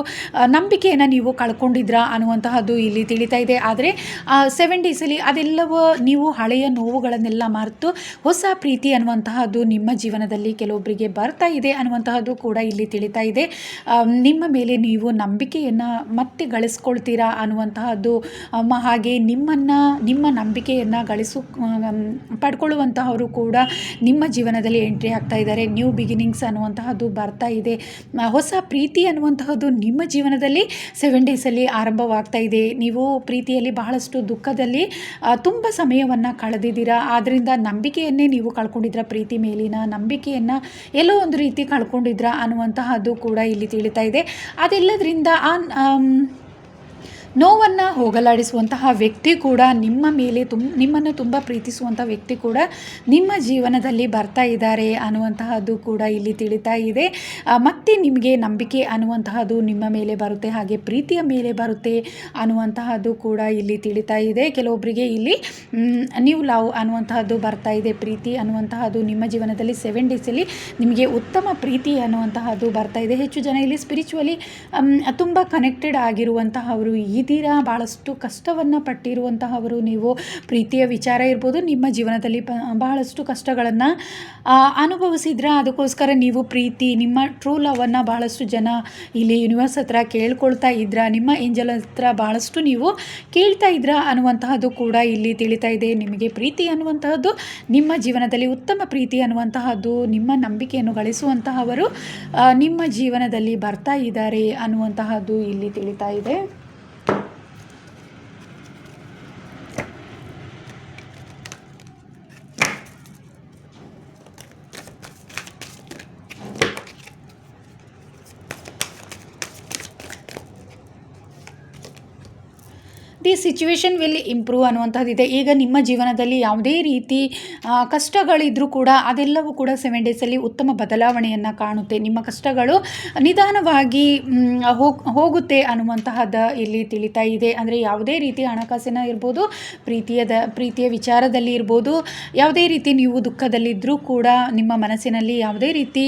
ನಂಬಿಕೆಯನ್ನು ನೀವು ಕಳ್ಕೊಂಡಿದ್ರಾ ಅನ್ನುವಂತಹದ್ದು ಇಲ್ಲಿ ತಿಳಿತಾ ಇದೆ. ಆದರೆ ಸೆವೆನ್ ಡೇಸಲ್ಲಿ ಅದೆಲ್ಲವೂ ನೀವು ಹಳೆಯ ನೋವುಗಳನ್ನೆಲ್ಲ ಮರೆತು ಹೊಸ ಪ್ರೀತಿ ಅನ್ನುವಂತಹದ್ದು ನಿಮ್ಮ ಜೀವನದಲ್ಲಿ ಕೆಲವೊಬ್ಬರಿಗೆ ಬರ್ತಾ ಇದೆ ಅನ್ನುವಂತಹದ್ದು ಕೂಡ ಇಲ್ಲಿ ತಿಳಿತಾ ಇದೆ. ನಿಮ್ಮ ಮೇಲೆ ನೀವು ನಂಬಿಕೆಯನ್ನು ಮತ್ತೆ ಗಳಿಸ್ಕೊಳ್ತೀರಾ ಅನ್ನುವಂತಹದ್ದು ಹಾಗೆ ನಿಮ್ಮನ್ನು, ನಿಮ್ಮ ನಂಬಿಕೆಯನ್ನು ಗಳಿಸು ಪಡ್ಕೊಳ್ಳುವಂತಹವರು ಕೂಡ ನಿಮ್ಮ ಜೀವನದಲ್ಲಿ ಎಂಟ್ರಿ ಆಗ್ತಾ ಇದ್ದಾರೆ. ನ್ಯೂ ಬಿಗಿನಿಂಗ್ಸ್ ಅನ್ನುವಂತಹದ್ದು ಬರ್ತಾ ಇದೆ. ಹೊಸ ಪ್ರೀತಿ ಅನ್ನುವಂತಹದ್ದು ನಿಮ್ಮ ಜೀವನದಲ್ಲಿ ಸೆವೆನ್ ಡೇಸಲ್ಲಿ ಆರಂಭವಾಗ್ತಾ ಇದೆ. ನೀವು ಪ್ರೀತಿಯಲ್ಲಿ ಬಹಳಷ್ಟು ದುಃಖದಲ್ಲಿ ತುಂಬ ಸಮಯವನ್ನು ಕಳೆದಿದ್ದೀರಾ? ಆದ್ದರಿಂದ ನಂಬಿಕೆಯನ್ನೇ ನೀವು ಕಳ್ಕೊಂಡಿದ್ರ ಪ್ರೀತಿ ಮೇಲಿನ ನಂಬಿಕೆಯನ್ನು ಎಲ್ಲೋ ಒಂದು ರೀತಿ ಕಳ್ಕೊಂಡಿದ್ರ ಅನ್ನುವಂತಹದ್ದು ಕೂಡ ಇಲ್ಲಿ ತಿಳಿತಾ ಇದೆ. ಅದೆಲ್ಲದರಿಂದ ಆ ನೋವನ್ನು ಹೋಗಲಾಡಿಸುವಂತಹ ವ್ಯಕ್ತಿ ಕೂಡ ನಿಮ್ಮ ಮೇಲೆ ತುಂಬ ನಿಮ್ಮನ್ನು ತುಂಬ ಪ್ರೀತಿಸುವಂಥ ವ್ಯಕ್ತಿ ಕೂಡ ನಿಮ್ಮ ಜೀವನದಲ್ಲಿ ಬರ್ತಾ ಇದ್ದಾರೆ ಅನ್ನುವಂತಹದ್ದು ಕೂಡ ಇಲ್ಲಿ ತಿಳಿತಾ ಇದೆ. ಮತ್ತೆ ನಿಮಗೆ ನಂಬಿಕೆ ಅನ್ನುವಂತಹದ್ದು ನಿಮ್ಮ ಮೇಲೆ ಬರುತ್ತೆ, ಹಾಗೆ ಪ್ರೀತಿಯ ಮೇಲೆ ಬರುತ್ತೆ ಅನ್ನುವಂತಹದ್ದು ಕೂಡ ಇಲ್ಲಿ ತಿಳಿತಾ ಇದೆ. ಕೆಲವೊಬ್ಬರಿಗೆ ಇಲ್ಲಿ ನೀವು ಲವ್ ಅನ್ನುವಂತಹದ್ದು ಬರ್ತಾ ಇದೆ, ಪ್ರೀತಿ ಅನ್ನುವಂತಹದ್ದು ನಿಮ್ಮ ಜೀವನದಲ್ಲಿ ಸೆವೆನ್ ಡೇಸಲ್ಲಿ ನಿಮಗೆ ಉತ್ತಮ ಪ್ರೀತಿ ಅನ್ನುವಂತಹದ್ದು ಬರ್ತಾ ಇದೆ. ಹೆಚ್ಚು ಜನ ಇಲ್ಲಿ ಸ್ಪಿರಿಚುವಲಿ ತುಂಬ ಕನೆಕ್ಟೆಡ್ ಆಗಿರುವಂತಹವರು ಇದ್ದೀರಾ? ಭಾಳಷ್ಟು ಕಷ್ಟವನ್ನು ಪಟ್ಟಿರುವಂತಹವರು ನೀವು. ಪ್ರೀತಿಯ ವಿಚಾರ ಇರ್ಬೋದು, ನಿಮ್ಮ ಜೀವನದಲ್ಲಿ ಬಹಳಷ್ಟು ಕಷ್ಟಗಳನ್ನು ಅನುಭವಿಸಿದ್ರೆ ಅದಕ್ಕೋಸ್ಕರ ನೀವು ಪ್ರೀತಿ, ನಿಮ್ಮ ಟ್ರೂ ಲವನ್ನು ಬಹಳಷ್ಟು ಜನ ಇಲ್ಲಿ ಯೂನಿವರ್ಸ್ ಹತ್ರ ಕೇಳ್ಕೊಳ್ತಾ ಇದ್ರ, ನಿಮ್ಮ ಏಂಜಲ್ ಹತ್ರ ಭಾಳಷ್ಟು ನೀವು ಕೇಳ್ತಾ ಇದ್ರ ಅನ್ನುವಂತಹದ್ದು ಕೂಡ ಇಲ್ಲಿ ತಿಳಿತಾ ಇದೆ. ನಿಮಗೆ ಪ್ರೀತಿ ಅನ್ನುವಂತಹದ್ದು, ನಿಮ್ಮ ಜೀವನದಲ್ಲಿ ಉತ್ತಮ ಪ್ರೀತಿ ಅನ್ನುವಂತಹದ್ದು, ನಿಮ್ಮ ನಂಬಿಕೆಯನ್ನು ಗಳಿಸುವಂತಹವರು ನಿಮ್ಮ ಜೀವನದಲ್ಲಿ ಬರ್ತಾ ಇದ್ದಾರೆ ಅನ್ನುವಂತಹದ್ದು ಇಲ್ಲಿ ತಿಳಿತಾ ಇದೆ. ಸಿಚುವೇಶನ್ ವಿಲ್ ಇಂಪ್ರೂವ್ ಅನ್ನುವಂಥದ್ದಿದೆ ಈಗ ನಿಮ್ಮ ಜೀವನದಲ್ಲಿ ಯಾವುದೇ ರೀತಿ ಕಷ್ಟಗಳಿದ್ರೂ ಕೂಡ ಅದೆಲ್ಲವೂ ಕೂಡ ಸೆವೆನ್ ಡೇಸಲ್ಲಿ ಉತ್ತಮ ಬದಲಾವಣೆಯನ್ನು ಕಾಣುತ್ತೆ. ನಿಮ್ಮ ಕಷ್ಟಗಳು ನಿಧಾನವಾಗಿ ಹೋಗ್, ಹೋಗುತ್ತೆ ಅನ್ನುವಂತಹದ್ದು ಇಲ್ಲಿ ತಿಳಿತಾ ಇದೆ. ಅಂದರೆ ಯಾವುದೇ ರೀತಿ ಹಣಕಾಸಿನ ಇರ್ಬೋದು, ಪ್ರೀತಿಯದ, ಪ್ರೀತಿಯ ವಿಚಾರದಲ್ಲಿ ಇರ್ಬೋದು, ಯಾವುದೇ ರೀತಿ ನೀವು ದುಃಖದಲ್ಲಿದ್ದರೂ ಕೂಡ, ನಿಮ್ಮ ಮನಸ್ಸಿನಲ್ಲಿ ಯಾವುದೇ ರೀತಿ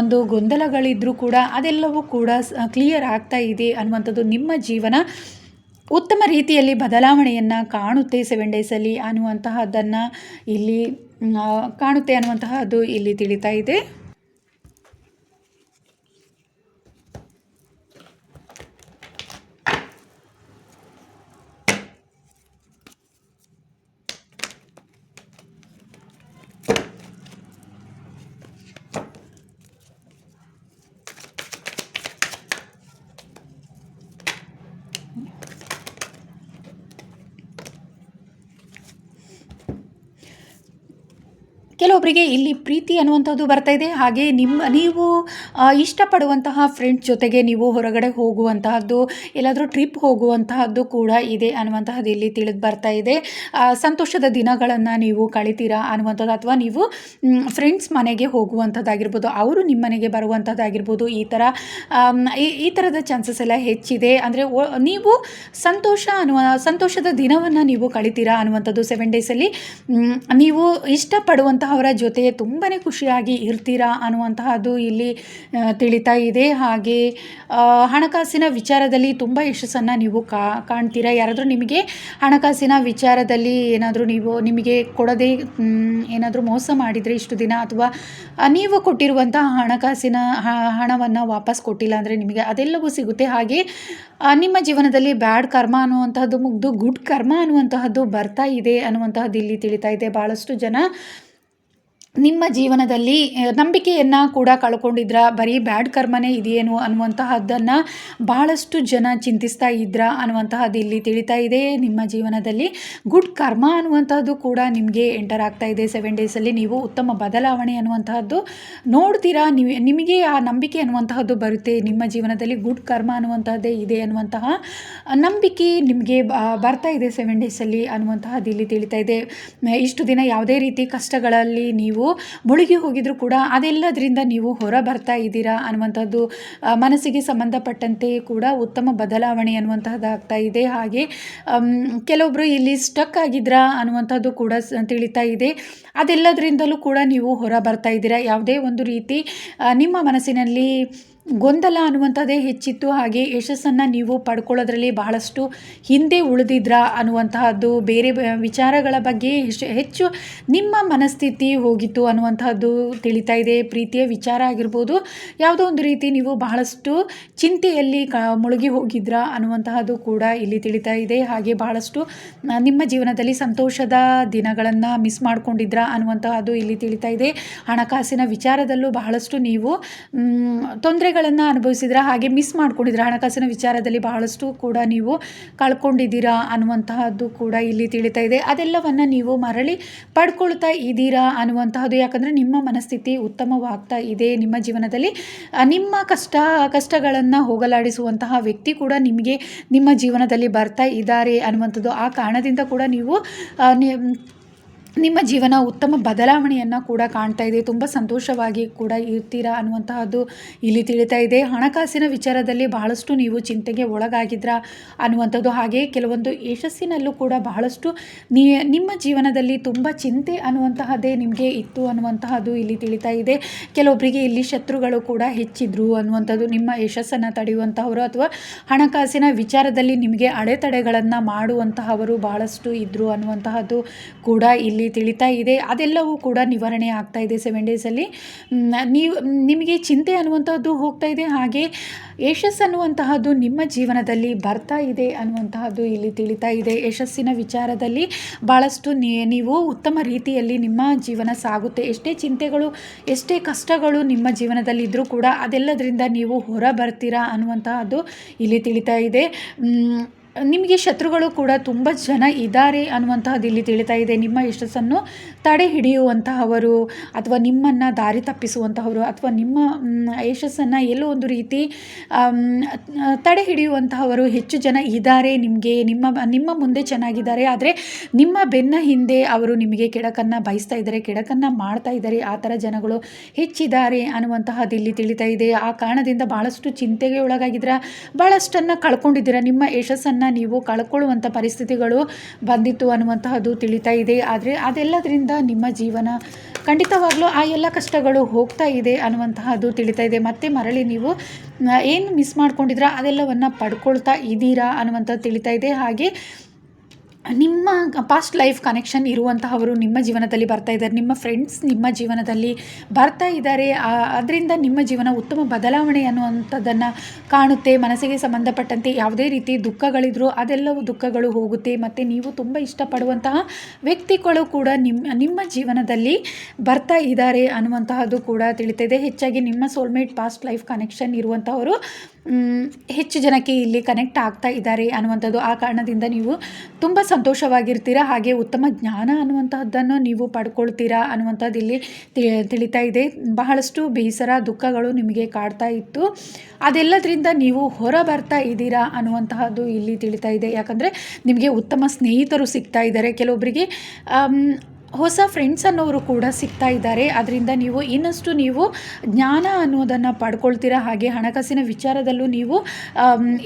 ಒಂದು ಗೊಂದಲಗಳಿದ್ದರೂ ಕೂಡ ಅದೆಲ್ಲವೂ ಕೂಡ ಕ್ಲಿಯರ್ ಆಗ್ತಾ ಇದೆ ಅನ್ನುವಂಥದ್ದು ನಿಮ್ಮ ಜೀವನ. ಉತ್ತಮ ರೀತಿಯಲ್ಲಿ ಬದಲಾವಣೆಯನ್ನು ಕಾಣುತ್ತೆ ಸೆವೆನ್ ಡೇಸಲ್ಲಿ ಅನ್ನುವಂತಹದ್ದನ್ನು ಇಲ್ಲಿ ಕಾಣುತ್ತೆ ಅನ್ನುವಂತಹದ್ದು ಇಲ್ಲಿ ತಿಳಿತಾ ಇದೆ ಕೆಲವೊಬ್ಬರಿಗೆ ಇಲ್ಲಿ ಪ್ರೀತಿ ಅನ್ನುವಂಥದ್ದು ಬರ್ತಾ ಇದೆ. ಹಾಗೆ ನಿಮ್ಮ, ನೀವು ಇಷ್ಟಪಡುವಂತಹ ಫ್ರೆಂಡ್ಸ್ ಜೊತೆಗೆ ನೀವು ಹೊರಗಡೆ ಹೋಗುವಂತಹದ್ದು, ಎಲ್ಲಾದರೂ ಟ್ರಿಪ್ ಹೋಗುವಂತಹದ್ದು ಕೂಡ ಇದೆ ಅನ್ನುವಂತಹದ್ದು ಇಲ್ಲಿ ತಿಳಿದು ಬರ್ತಾ ಇದೆ. ಸಂತೋಷದ ದಿನಗಳನ್ನು ನೀವು ಕಳಿತೀರಾ ಅನ್ನುವಂಥದ್ದು ಅಥವಾ ನೀವು ಫ್ರೆಂಡ್ಸ್ ಮನೆಗೆ ಹೋಗುವಂಥದ್ದಾಗಿರ್ಬೋದು ಅವರು ನಿಮ್ಮ ಮನೆಗೆ ಬರುವಂಥದ್ದಾಗಿರ್ಬೋದು ಈ ಥರ ಈ ಈ ಥರದ ಚಾನ್ಸಸ್ ಎಲ್ಲ ಹೆಚ್ಚಿದೆ. ಅಂದರೆ ನೀವು ಸಂತೋಷ ಅನ್ನುವ, ಸಂತೋಷದ ದಿನವನ್ನು ನೀವು ಕಳಿತೀರಾ ಅನ್ನುವಂಥದ್ದು ಸೆವೆನ್ ಡೇಸಲ್ಲಿ ನೀವು ಇಷ್ಟಪಡುವಂತಹವರ ಜೊತೆ ತುಂಬಾ ಖುಷಿಯಾಗಿ ಇರ್ತೀರಾ ಅನ್ನುವಂತಹದ್ದು ಇಲ್ಲಿ ತಿಳಿತಾ ಇದೆ. ಹಾಗೆ ಹಣಕಾಸಿನ ವಿಚಾರದಲ್ಲಿ ತುಂಬ ಯಶಸ್ಸನ್ನು ನೀವು ಕಾಣ್ತೀರಾ? ಯಾರಾದರೂ ನಿಮಗೆ ಹಣಕಾಸಿನ ವಿಚಾರದಲ್ಲಿ ಏನಾದರೂ ನೀವು, ನಿಮಗೆ ಕೊಡದೆ ಏನಾದರೂ ಮೋಸ ಮಾಡಿದರೆ ಇಷ್ಟು ದಿನ ಅಥವಾ ನೀವು ಕೊಟ್ಟಿರುವಂತಹ ಹಣಕಾಸಿನ ಹಣವನ್ನು ವಾಪಸ್ ಕೊಟ್ಟಿಲ್ಲ ಅಂದರೆ ನಿಮಗೆ ಅದೆಲ್ಲವೂ ಸಿಗುತ್ತೆ. ಹಾಗೆ ನಿಮ್ಮ ಜೀವನದಲ್ಲಿ ಬ್ಯಾಡ್ ಕರ್ಮ ಅನ್ನುವಂತಹದ್ದು ಮುಗ್ದು ಗುಡ್ ಕರ್ಮ ಅನ್ನುವಂತಹದ್ದು ಬರ್ತಾ ಇದೆ ಅನ್ನುವಂತಹದ್ದು ಇಲ್ಲಿ ತಿಳಿತಾ ಇದೆ. ಭಾಳಷ್ಟು ಜನ ನಿಮ್ಮ ಜೀವನದಲ್ಲಿ ನಂಬಿಕೆಯನ್ನು ಕೂಡ ಕಳ್ಕೊಂಡಿದ್ರ? ಬರೀ ಬ್ಯಾಡ್ ಕರ್ಮನೇ ಇದೆಯೇನು ಅನ್ನುವಂತಹದ್ದನ್ನು ಬಹಳಷ್ಟು ಜನ ಚಿಂತಿಸ್ತಾ ಇದ್ರ ಅನ್ನುವಂತಹದ್ದು ಇಲ್ಲಿ ತಿಳಿತಾ ಇದೆ. ನಿಮ್ಮ ಜೀವನದಲ್ಲಿ ಗುಡ್ ಕರ್ಮ ಅನ್ನುವಂಥದ್ದು ಕೂಡ ನಿಮಗೆ ಎಂಟರ್ ಆಗ್ತಾ ಇದೆ. ಸೆವೆನ್ ಡೇಸಲ್ಲಿ ನೀವು ಉತ್ತಮ ಬದಲಾವಣೆ ಅನ್ನುವಂತಹದ್ದು ನೋಡ್ತೀರಾ. ನಿಮಗೆ ಆ ನಂಬಿಕೆ ಅನ್ನುವಂತಹದ್ದು ಬರುತ್ತೆ. ನಿಮ್ಮ ಜೀವನದಲ್ಲಿ ಗುಡ್ ಕರ್ಮ ಅನ್ನುವಂತಹದ್ದೇ ಇದೆ ಅನ್ನುವಂತಹ ನಂಬಿಕೆ ನಿಮಗೆ ಬರ್ತಾ ಇದೆ ಸೆವೆನ್ ಡೇಸಲ್ಲಿ ಅನ್ನುವಂತಹದ್ದು ಇಲ್ಲಿ ತಿಳಿತಾ ಇದೆ. ಇಷ್ಟು ದಿನ ಯಾವುದೇ ರೀತಿ ಕಷ್ಟಗಳಲ್ಲಿ ನೀವು ಮುಳುಗಿ ಹೋಗಿದ್ರು ಕೂಡ ಅದೆಲ್ಲದರಿಂದ ನೀವು ಹೊರ ಬರ್ತಾ ಇದ್ದೀರಾ ಅನ್ನುವಂಥದ್ದು ಮನಸ್ಸಿಗೆ ಸಂಬಂಧಪಟ್ಟಂತೆ ಕೂಡ ಉತ್ತಮ ಬದಲಾವಣೆ ಅನ್ನುವಂತಹದ್ದಾಗ್ತಾ ಇದೆ. ಹಾಗೆ ಕೆಲವೊಬ್ಬರು ಇಲ್ಲಿ ಸ್ಟಕ್ ಆಗಿದ್ರಾ ಅನ್ನುವಂಥದ್ದು ಕೂಡ ತಿಳಿತಾ ಇದೆ. ಅದೆಲ್ಲದರಿಂದಲೂ ಕೂಡ ನೀವು ಹೊರ ಬರ್ತಾ ಇದ್ದೀರಾ? ಯಾವುದೇ ಒಂದು ರೀತಿ ನಿಮ್ಮ ಮನಸ್ಸಿನಲ್ಲಿ ಗೊಂದಲ ಅನ್ನುವಂಥದ್ದೇ ಹೆಚ್ಚಿತ್ತು. ಹಾಗೆ ಯಶಸ್ಸನ್ನು ನೀವು ಪಡ್ಕೊಳ್ಳೋದ್ರಲ್ಲಿ ಬಹಳಷ್ಟು ಹಿಂದೆ ಉಳಿದಿದ್ರ ಅನ್ನುವಂತಹದ್ದು, ಬೇರೆ ವಿಚಾರಗಳ ಬಗ್ಗೆ ಹೆಚ್ಚು ನಿಮ್ಮ ಮನಸ್ಥಿತಿ ಹೋಗಿತ್ತು ಅನ್ನುವಂತಹದ್ದು ತಿಳಿತಾ ಇದೆ. ಪ್ರೀತಿಯ ವಿಚಾರ ಆಗಿರ್ಬೋದು, ಯಾವುದೋ ಒಂದು ರೀತಿ ನೀವು ಬಹಳಷ್ಟು ಚಿಂತೆಯಲ್ಲಿ ಕ, ಮುಳುಗಿ ಹೋಗಿದ್ರ ಅನ್ನುವಂತಹದ್ದು ಕೂಡ ಇಲ್ಲಿ ತಿಳಿತಾ ಇದೆ. ಹಾಗೆ ಬಹಳಷ್ಟು ನಿಮ್ಮ ಜೀವನದಲ್ಲಿ ಸಂತೋಷದ ದಿನಗಳನ್ನು ಮಿಸ್ ಮಾಡ್ಕೊಂಡಿದ್ರ ಅನ್ನುವಂತಹದ್ದು ಇಲ್ಲಿ ತಿಳಿತಾ ಇದೆ. ಹಣಕಾಸಿನ ವಿಚಾರದಲ್ಲೂ ಬಹಳಷ್ಟು ನೀವು ತೊಂದರೆಗಳ ಚಿಂತೆಗಳನ್ನು ಅನುಭವಿಸಿದ್ರೆ, ಹಾಗೆ ಮಿಸ್ ಮಾಡ್ಕೊಂಡಿದ್ರೆ, ಹಣಕಾಸಿನ ವಿಚಾರದಲ್ಲಿ ಬಹಳಷ್ಟು ಕೂಡ ನೀವು ಕಳ್ಕೊಂಡಿದ್ದೀರಾ ಅನ್ನುವಂತಹದ್ದು ಕೂಡ ಇಲ್ಲಿ ತಿಳಿತಾ ಇದೆ. ಅದೆಲ್ಲವನ್ನು ನೀವು ಮರಳಿ ಪಡ್ಕೊಳ್ತಾ ಇದ್ದೀರಾ ಅನ್ನುವಂತಹದ್ದು, ಯಾಕಂದರೆ ನಿಮ್ಮ ಮನಸ್ಥಿತಿ ಉತ್ತಮವಾಗ್ತಾ ಇದೆ ನಿಮ್ಮ ಜೀವನದಲ್ಲಿ. ನಿಮ್ಮ ಕಷ್ಟ, ಕಷ್ಟಗಳನ್ನು ಹೋಗಲಾಡಿಸುವಂತಹ ವ್ಯಕ್ತಿ ಕೂಡ ನಿಮಗೆ ನಿಮ್ಮ ಜೀವನದಲ್ಲಿ ಬರ್ತಾ ಇದ್ದಾರೆ ಅನ್ನುವಂಥದ್ದು ಆ ಕಾರಣದಿಂದ ಕೂಡ ನೀವು ನಿಮ್ಮ ಜೀವನ ಉತ್ತಮ ಬದಲಾವಣೆಯನ್ನು ಕೂಡ ಕಾಣ್ತಾ ಇದೆ. ತುಂಬ ಸಂತೋಷವಾಗಿ ಕೂಡ ಇರ್ತೀರಾ ಅನ್ನುವಂತಹದ್ದು ಇಲ್ಲಿ ತಿಳಿತಾ ಇದೆ. ಹಣಕಾಸಿನ ವಿಚಾರದಲ್ಲಿ ಬಹಳಷ್ಟು ನೀವು ಚಿಂತೆಗೆ ಒಳಗಾಗಿದ್ರ ಅನ್ನುವಂಥದ್ದು ಹಾಗೆ ಕೆಲವೊಂದು ಯಶಸ್ಸಿನಲ್ಲೂ ಕೂಡ ಬಹಳಷ್ಟು ನೀ, ನಿಮ್ಮ ಜೀವನದಲ್ಲಿ ತುಂಬ ಚಿಂತೆ ಅನ್ನುವಂತಹದ್ದೇ ನಿಮಗೆ ಇತ್ತು ಅನ್ನುವಂತಹದ್ದು ಇಲ್ಲಿ ತಿಳಿತಾ ಇದೆ. ಕೆಲವೊಬ್ಬರಿಗೆ ಇಲ್ಲಿ ಶತ್ರುಗಳು ಕೂಡ ಹೆಚ್ಚಿದ್ರು ಅನ್ನುವಂಥದ್ದು ನಿಮ್ಮ ಯಶಸ್ಸನ್ನು ತಡೆಯುವಂತಹವರು ಅಥವಾ ಹಣಕಾಸಿನ ವಿಚಾರದಲ್ಲಿ ನಿಮಗೆ ಅಡೆತಡೆಗಳನ್ನು ಮಾಡುವಂತಹವರು ಬಹಳಷ್ಟು ಇದ್ದರು ಅನ್ನುವಂತಹದ್ದು ಕೂಡ ಇಲ್ಲಿ ತಿಳಿತಾ ಇದೆ. ಅದೆಲ್ಲವೂ ಕೂಡ ನಿವಾರಣೆ ಆಗ್ತಾ ಇದೆ ಸೆವೆನ್ ಡೇಸಲ್ಲಿ ನೀವು, ನಿಮಗೆ ಚಿಂತೆ ಅನ್ನುವಂಥದ್ದು ಹೋಗ್ತಾ ಇದೆ. ಹಾಗೆ ಯಶಸ್ಸು ಅನ್ನುವಂತಹದ್ದು ನಿಮ್ಮ ಜೀವನದಲ್ಲಿ ಬರ್ತಾ ಇದೆ ಅನ್ನುವಂತಹದ್ದು ಇಲ್ಲಿ ತಿಳಿತಾ ಇದೆ. ಯಶಸ್ಸಿನ ವಿಚಾರದಲ್ಲಿ ಭಾಳಷ್ಟು ನೀವು ಉತ್ತಮ ರೀತಿಯಲ್ಲಿ ನಿಮ್ಮ ಜೀವನ ಸಾಗುತ್ತೆ. ಎಷ್ಟೇ ಚಿಂತೆಗಳು, ಎಷ್ಟೇ ಕಷ್ಟಗಳು ನಿಮ್ಮ ಜೀವನದಲ್ಲಿ ಇದ್ದರೂ ಕೂಡ ಅದೆಲ್ಲದರಿಂದ ನೀವು ಹೊರ ಬರ್ತೀರಾ ಅನ್ನುವಂತಹದ್ದು ಇಲ್ಲಿ ತಿಳಿತಾ ಇದೆ. ನಿಮಗೆ ಶತ್ರುಗಳು ಕೂಡ ತುಂಬ ಜನ ಇದ್ದಾರೆ ಅನ್ನುವಂತಹದ್ದು ಇಲ್ಲಿ ತಿಳಿತಾ ಇದೆ. ನಿಮ್ಮ ಯಶಸ್ಸನ್ನು ತಡೆ ಹಿಡಿಯುವಂತಹವರು ಅಥವಾ ನಿಮ್ಮನ್ನು ದಾರಿ ತಪ್ಪಿಸುವಂತಹವರು ಅಥವಾ ನಿಮ್ಮ ಯಶಸ್ಸನ್ನು ಎಲ್ಲೋ ಒಂದು ರೀತಿ ತಡೆ ಹಿಡಿಯುವಂತಹವರು ಹೆಚ್ಚು ಜನ ಇದ್ದಾರೆ, ನಿಮಗೆ ನಿಮ್ಮ ನಿಮ್ಮ ಮುಂದೆ ಚೆನ್ನಾಗಿದ್ದಾರೆ, ಆದರೆ ನಿಮ್ಮ ಬೆನ್ನ ಹಿಂದೆ ಅವರು ನಿಮಗೆ ಕೆಡಕನ್ನು ಬಯಸ್ತಾ ಇದ್ದಾರೆ, ಕೆಡಕನ್ನು ಮಾಡ್ತಾ ಇದ್ದಾರೆ, ಆ ಥರ ಜನಗಳು ಹೆಚ್ಚಿದ್ದಾರೆ ಅನ್ನುವಂತಹದ್ದು ಇಲ್ಲಿ ತಿಳಿತಾ ಇದೆ. ಆ ಕಾರಣದಿಂದ ಭಾಳಷ್ಟು ಚಿಂತೆಗೆ ಒಳಗಾಗಿದ್ದೀರಾ? ಭಾಳಷ್ಟನ್ನು ಕಳ್ಕೊಂಡಿದ್ದೀರಾ? ನಿಮ್ಮ ಯಶಸ್ಸನ್ನು ನೀವು ಕಳ್ಕೊಳ್ಳುವಂಥ ಪರಿಸ್ಥಿತಿಗಳು ಬಂದಿತ್ತು ಅನ್ನುವಂತಹದ್ದು ತಿಳಿತಾ ಇದೆ. ಆದರೆ ಅದೆಲ್ಲದರಿಂದ ನಿಮ್ಮ ಜೀವನ ಖಂಡಿತವಾಗ್ಲೂ ಆ ಎಲ್ಲ ಕಷ್ಟಗಳು ಹೋಗ್ತಾ ಇದೆ ಅನ್ನುವಂತಹದ್ದು ತಿಳಿತಾ ಇದೆ. ಮತ್ತೆ ಮರಳಿ ನೀವು ಏನು ಮಿಸ್ ಮಾಡ್ಕೊಂಡಿದ್ರ ಅದೆಲ್ಲವನ್ನು ಪಡ್ಕೊಳ್ತಾ ಇದ್ದೀರಾ ಅನ್ನುವಂಥದ್ದು ತಿಳಿತಾ ಇದೆ. ಹಾಗೆ ನಿಮ್ಮ ಪಾಸ್ಟ್ ಲೈಫ್ ಕನೆಕ್ಷನ್ ಇರುವಂತಹವರು ನಿಮ್ಮ ಜೀವನದಲ್ಲಿ ಬರ್ತಾ ಇದ್ದಾರೆ. ನಿಮ್ಮ ಫ್ರೆಂಡ್ಸ್ ನಿಮ್ಮ ಜೀವನದಲ್ಲಿ ಬರ್ತಾ ಇದ್ದಾರೆ. ಅದರಿಂದ ನಿಮ್ಮ ಜೀವನ ಉತ್ತಮ ಬದಲಾವಣೆ ಅನ್ನುವಂಥದ್ದನ್ನು ಕಾಣುತ್ತೆ. ಮನಸ್ಸಿಗೆ ಸಂಬಂಧಪಟ್ಟಂತೆ ಯಾವುದೇ ರೀತಿ ದುಃಖಗಳಿದ್ರೂ ಅದೆಲ್ಲವೂ ದುಃಖಗಳು ಹೋಗುತ್ತೆ. ಮತ್ತು ನೀವು ತುಂಬ ಇಷ್ಟಪಡುವಂತಹ ವ್ಯಕ್ತಿಗಳು ಕೂಡ ನಿಮ್ಮ ನಿಮ್ಮ ಜೀವನದಲ್ಲಿ ಬರ್ತಾ ಇದ್ದಾರೆ ಅನ್ನುವಂತಹದ್ದು ಕೂಡ ತಿಳಿತಿದೆ. ಹೆಚ್ಚಾಗಿ ನಿಮ್ಮ ಸೋಲ್ಮೇಟ್ ಪಾಸ್ಟ್ ಲೈಫ್ ಕನೆಕ್ಷನ್ ಇರುವಂತಹವರು ಮ್, ಹೆಚ್ಚು ಜನಕ್ಕೆ ಇಲ್ಲಿ ಕನೆಕ್ಟ್ ಆಗ್ತಾ ಇದ್ದಾರೆ ಅನ್ನುವಂಥದ್ದು ಆ ಕಾರಣದಿಂದ ನೀವು ತುಂಬ ಸಂತೋಷವಾಗಿರ್ತೀರ? ಹಾಗೆ ಉತ್ತಮ ಜ್ಞಾನ ಅನ್ನುವಂತಹದ್ದನ್ನು ನೀವು ಪಡ್ಕೊಳ್ತೀರಾ ಅನ್ನುವಂಥದ್ದು ಇಲ್ಲಿ ತಿಳಿತಾ ಇದೆ. ಬಹಳಷ್ಟು ಬೇಸರ, ದುಃಖಗಳು ನಿಮಗೆ ಕಾಡ್ತಾ ಇತ್ತು. ಅದೆಲ್ಲದರಿಂದ ನೀವು ಹೊರ ಬರ್ತಾ ಇದ್ದೀರಾ ಅನ್ನುವಂತಹದ್ದು ಇಲ್ಲಿ ತಿಳಿತಾ ಇದೆ. ಯಾಕಂದರೆ ನಿಮಗೆ ಉತ್ತಮ ಸ್ನೇಹಿತರು ಸಿಗ್ತಾ ಇದ್ದಾರೆ. ಕೆಲವೊಬ್ಬರಿಗೆ ಹೊಸ ಫ್ರೆಂಡ್ಸ್ ಅನ್ನೋರು ಕೂಡ ಸಿಗ್ತಾ ಇದ್ದಾರೆ. ಅದರಿಂದ ನೀವು ಇನ್ನಷ್ಟು ನೀವು ಜ್ಞಾನ ಅನ್ನೋದನ್ನು ಪಡ್ಕೊಳ್ತೀರಾ? ಹಾಗೆ ಹಣಕಾಸಿನ ವಿಚಾರದಲ್ಲೂ ನೀವು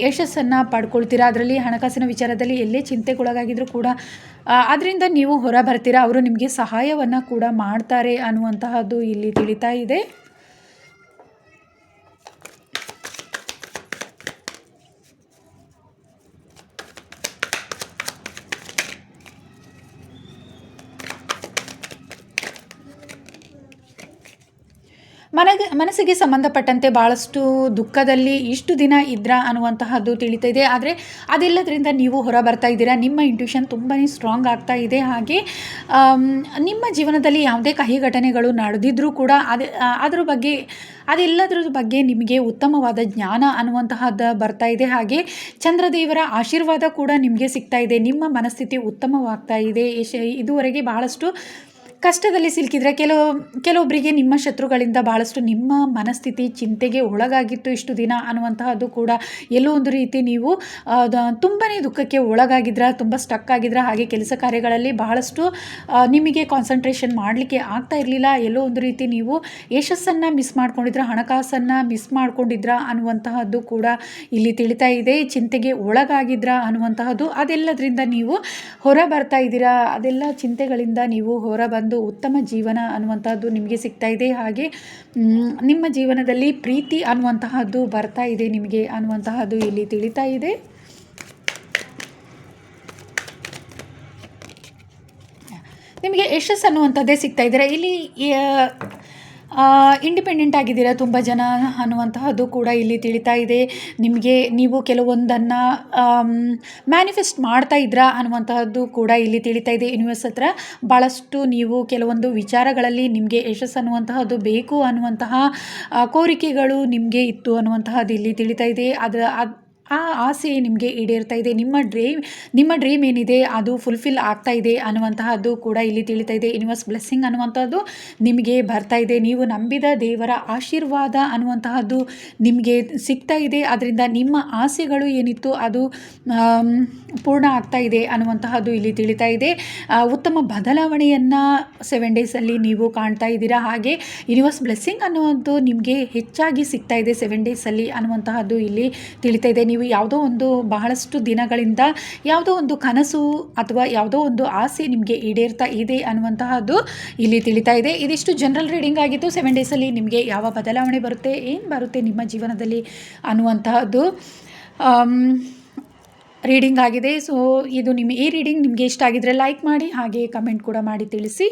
ಯಶಸ್ಸನ್ನು ಪಡ್ಕೊಳ್ತೀರಾ? ಅದರಲ್ಲಿ ಹಣಕಾಸಿನ ವಿಚಾರದಲ್ಲಿ ಎಲ್ಲೇ ಚಿಂತೆಗೊಳಗಾಗಿದ್ರೂ ಕೂಡ ಅದರಿಂದ ನೀವು ಹೊರ ಬರ್ತೀರಾ ಅವರು ನಿಮಗೆ ಸಹಾಯವನ್ನು ಕೂಡ ಮಾಡ್ತಾರೆ ಅನ್ನುವಂತಹದ್ದು ಇಲ್ಲಿ ತಿಳಿತಾ ಇದೆ. ಮನಗೆ, ಮನಸ್ಸಿಗೆ ಸಂಬಂಧಪಟ್ಟಂತೆ ಭಾಳಷ್ಟು ದುಃಖದಲ್ಲಿ ಇಷ್ಟು ದಿನ ಇದ್ರ ಅನ್ನುವಂತಹದ್ದು ತಿಳಿತಾ ಇದೆ. ಆದರೆ ಅದೆಲ್ಲದರಿಂದ ನೀವು ಹೊರ ಬರ್ತಾ ಇದ್ದೀರಾ? ನಿಮ್ಮ ಇಂಟ್ಯೂಷನ್ ತುಂಬಾ ಸ್ಟ್ರಾಂಗ್ ಆಗ್ತಾ ಇದೆ. ಹಾಗೆ ನಿಮ್ಮ ಜೀವನದಲ್ಲಿ ಯಾವುದೇ ಕಹಿ ಘಟನೆಗಳು ನಡೆದಿದ್ರೂ ಕೂಡ ಅದೇ ಅದ್ರ ಬಗ್ಗೆ, ಅದೆಲ್ಲದರ ಬಗ್ಗೆ ನಿಮಗೆ ಉತ್ತಮವಾದ ಜ್ಞಾನ ಅನ್ನುವಂತಹದ್ದು ಬರ್ತಾ ಇದೆ. ಹಾಗೆ, ಚಂದ್ರದೇವರ ಆಶೀರ್ವಾದ ಕೂಡ ನಿಮಗೆ ಸಿಗ್ತಾ ಇದೆ. ನಿಮ್ಮ ಮನಸ್ಥಿತಿ ಉತ್ತಮವಾಗ್ತಾ ಇದೆ. ಇದುವರೆಗೆ ಬಹಳಷ್ಟು ಕಷ್ಟದಲ್ಲಿ ಸಿಲುಕಿದ್ರೆ ಕೆಲವು ಕೆಲವೊಬ್ಬರಿಗೆ ನಿಮ್ಮ ಶತ್ರುಗಳಿಂದ ಭಾಳಷ್ಟು ನಿಮ್ಮ ಮನಸ್ಥಿತಿ, ಚಿಂತೆಗೆ ಒಳಗಾಗಿತ್ತು ಇಷ್ಟು ದಿನ ಅನ್ನುವಂತಹದ್ದು ಕೂಡ ಎಲ್ಲೋ ಒಂದು ರೀತಿ ನೀವು ತುಂಬಾ ದುಃಖಕ್ಕೆ ಒಳಗಾಗಿದ್ರ, ತುಂಬ ಸ್ಟಕ್ ಆಗಿದ್ರ, ಹಾಗೆ ಕೆಲಸ ಕಾರ್ಯಗಳಲ್ಲಿ ಬಹಳಷ್ಟು ನಿಮಗೆ ಕಾನ್ಸಂಟ್ರೇಷನ್ ಮಾಡಲಿಕ್ಕೆ ಆಗ್ತಾ ಇರಲಿಲ್ಲ, ಎಲ್ಲೋ ಒಂದು ರೀತಿ ನೀವು ಯಶಸ್ಸನ್ನು ಮಿಸ್ ಮಾಡ್ಕೊಂಡಿದ್ರ, ಹಣಕಾಸನ್ನು ಮಿಸ್ ಮಾಡ್ಕೊಂಡಿದ್ರ ಅನ್ನುವಂತಹದ್ದು ಕೂಡ ಇಲ್ಲಿ ತಿಳಿತಾ ಇದೆ. ಚಿಂತೆಗೆ ಒಳಗಾಗಿದ್ರ ಅನ್ನುವಂತಹದ್ದು ಅದೆಲ್ಲದರಿಂದ ನೀವು ಹೊರ ಬರ್ತಾ ಇದ್ದೀರಾ, ಅದೆಲ್ಲ ಚಿಂತೆಗಳಿಂದ ನೀವು ಹೊರ ಬಂದು ಉತ್ತಮ ಜೀವನ ಅನ್ನುವಂಥದ್ದು ನಿಮಗೆ ಸಿಗ್ತಾ ಇದೆ. ಹಾಗೆ ನಿಮ್ಮ ಜೀವನದಲ್ಲಿ ಪ್ರೀತಿ ಅನ್ನುವಂತಹದ್ದು ಬರ್ತಾ ಇದೆ ನಿಮಗೆ ಅನ್ನುವಂತಹದ್ದು ಇಲ್ಲಿ ತಿಳಿತಾ ಇದೆ. ನಿಮಗೆ ಯಶಸ್ಸು ಅನ್ನುವಂಥದ್ದೇ ಸಿಗ್ತಾ ಇದ್ದಾರೆ? ಇಲ್ಲಿ ಇಂಡಿಪೆಂಡೆಂಟ್ ಆಗಿದ್ದೀರಾ ತುಂಬ ಜನ ಅನ್ನುವಂತಹದ್ದು ಕೂಡ ಇಲ್ಲಿ ತಿಳಿತಾ ಇದೆ. ನಿಮಗೆ ನೀವು ಕೆಲವೊಂದನ್ನು ಮ್ಯಾನಿಫೆಸ್ಟ್ ಮಾಡ್ತಾ ಇದ್ರಾ ಅನ್ನುವಂತಹದ್ದು ಕೂಡ ಇಲ್ಲಿ ತಿಳಿತಾ ಇದೆ. ಯೂನಿವರ್ಸ್ ಹತ್ರ ಭಾಳಷ್ಟು ನೀವು ಕೆಲವೊಂದು ವಿಚಾರಗಳಲ್ಲಿ ನಿಮಗೆ ಯಶಸ್ಸು ಅನ್ನುವಂತಹದ್ದು ಬೇಕು ಅನ್ನುವಂತಹ ಕೋರಿಕೆಗಳು ನಿಮಗೆ ಇತ್ತು ಅನ್ನುವಂತಹದ್ದು ಇಲ್ಲಿ ತಿಳಿತಾ ಇದೆ. ಅದ್- ಆ ಆಸೆ ನಿಮಗೆ ಈಡೇರ್ತಾ ಇದೆ. ನಿಮ್ಮ ಡ್ರೀಮ್ ನಿಮ್ಮ ಡ್ರೀಮ್ ಏನಿದೆ, ಅದು ಫುಲ್ಫಿಲ್ ಆಗ್ತಾ ಇದೆ ಅನ್ನುವಂತಹದ್ದು ಕೂಡ ಇಲ್ಲಿ ತಿಳಿತಾ ಇದೆ. ಯೂನಿವರ್ಸ್ ಬ್ಲೆಸ್ಸಿಂಗ್ ಅನ್ನುವಂಥದ್ದು ನಿಮಗೆ ಬರ್ತಾ ಇದೆ. ನೀವು ನಂಬಿದ ದೇವರ ಆಶೀರ್ವಾದ ಅನ್ನುವಂತಹದ್ದು ನಿಮಗೆ ಸಿಗ್ತಾ ಇದೆ. ಅದರಿಂದ ನಿಮ್ಮ ಆಸೆಗಳು ಏನಿತ್ತು, ಅದು ಪೂರ್ಣ ಆಗ್ತಾ ಇದೆ ಅನ್ನುವಂತಹದ್ದು ಇಲ್ಲಿ ತಿಳಿತಾ ಇದೆ. ಉತ್ತಮ ಬದಲಾವಣೆಯನ್ನು ಸೆವೆನ್ ಡೇಸಲ್ಲಿ ನೀವು ಕಾಣ್ತಾ ಇದ್ದೀರಾ. ಹಾಗೆ ಯೂನಿವರ್ಸ್ ಬ್ಲೆಸ್ಸಿಂಗ್ ಅನ್ನುವಂಥದ್ದು ನಿಮಗೆ ಹೆಚ್ಚಾಗಿ ಸಿಗ್ತಾ ಇದೆ ಸೆವೆನ್ ಡೇಸಲ್ಲಿ ಅನ್ನುವಂತಹದ್ದು ಇಲ್ಲಿ ತಿಳಿತಾ ಇದೆ. ನೀವು ಯಾವುದೋ ಒಂದು ಬಹಳಷ್ಟು ದಿನಗಳಿಂದ ಯಾವುದೋ ಒಂದು ಕನಸು ಅಥವಾ ಯಾವುದೋ ಒಂದು ಆಸೆ ನಿಮಗೆ ಈಡೇರ್ತಾ ಇದೆ ಅನ್ನುವಂತಹದ್ದು ಇಲ್ಲಿ ತಿಳಿತಾ ಇದೆ. ಇದಿಷ್ಟು ಜನರಲ್ ರೀಡಿಂಗ್ ಆಗಿತ್ತು ಸೆವೆನ್ ಡೇಸಲ್ಲಿ ನಿಮಗೆ ಯಾವ ಬದಲಾವಣೆ ಬರುತ್ತೆ, ಏನು ಬರುತ್ತೆ ನಿಮ್ಮ ಜೀವನದಲ್ಲಿ ಅನ್ನುವಂತಹದ್ದು ರೀಡಿಂಗ್ ಆಗಿದೆ. ಸೊ ಇದು ನಿಮ್ಮ ಈ ರೀಡಿಂಗ್ ನಿಮಗೆ ಇಷ್ಟ ಆಗಿದ್ರೆ ಲೈಕ್ ಮಾಡಿ, ಹಾಗೆ ಕಮೆಂಟ್ ಕೂಡ ಮಾಡಿ ತಿಳಿಸಿ.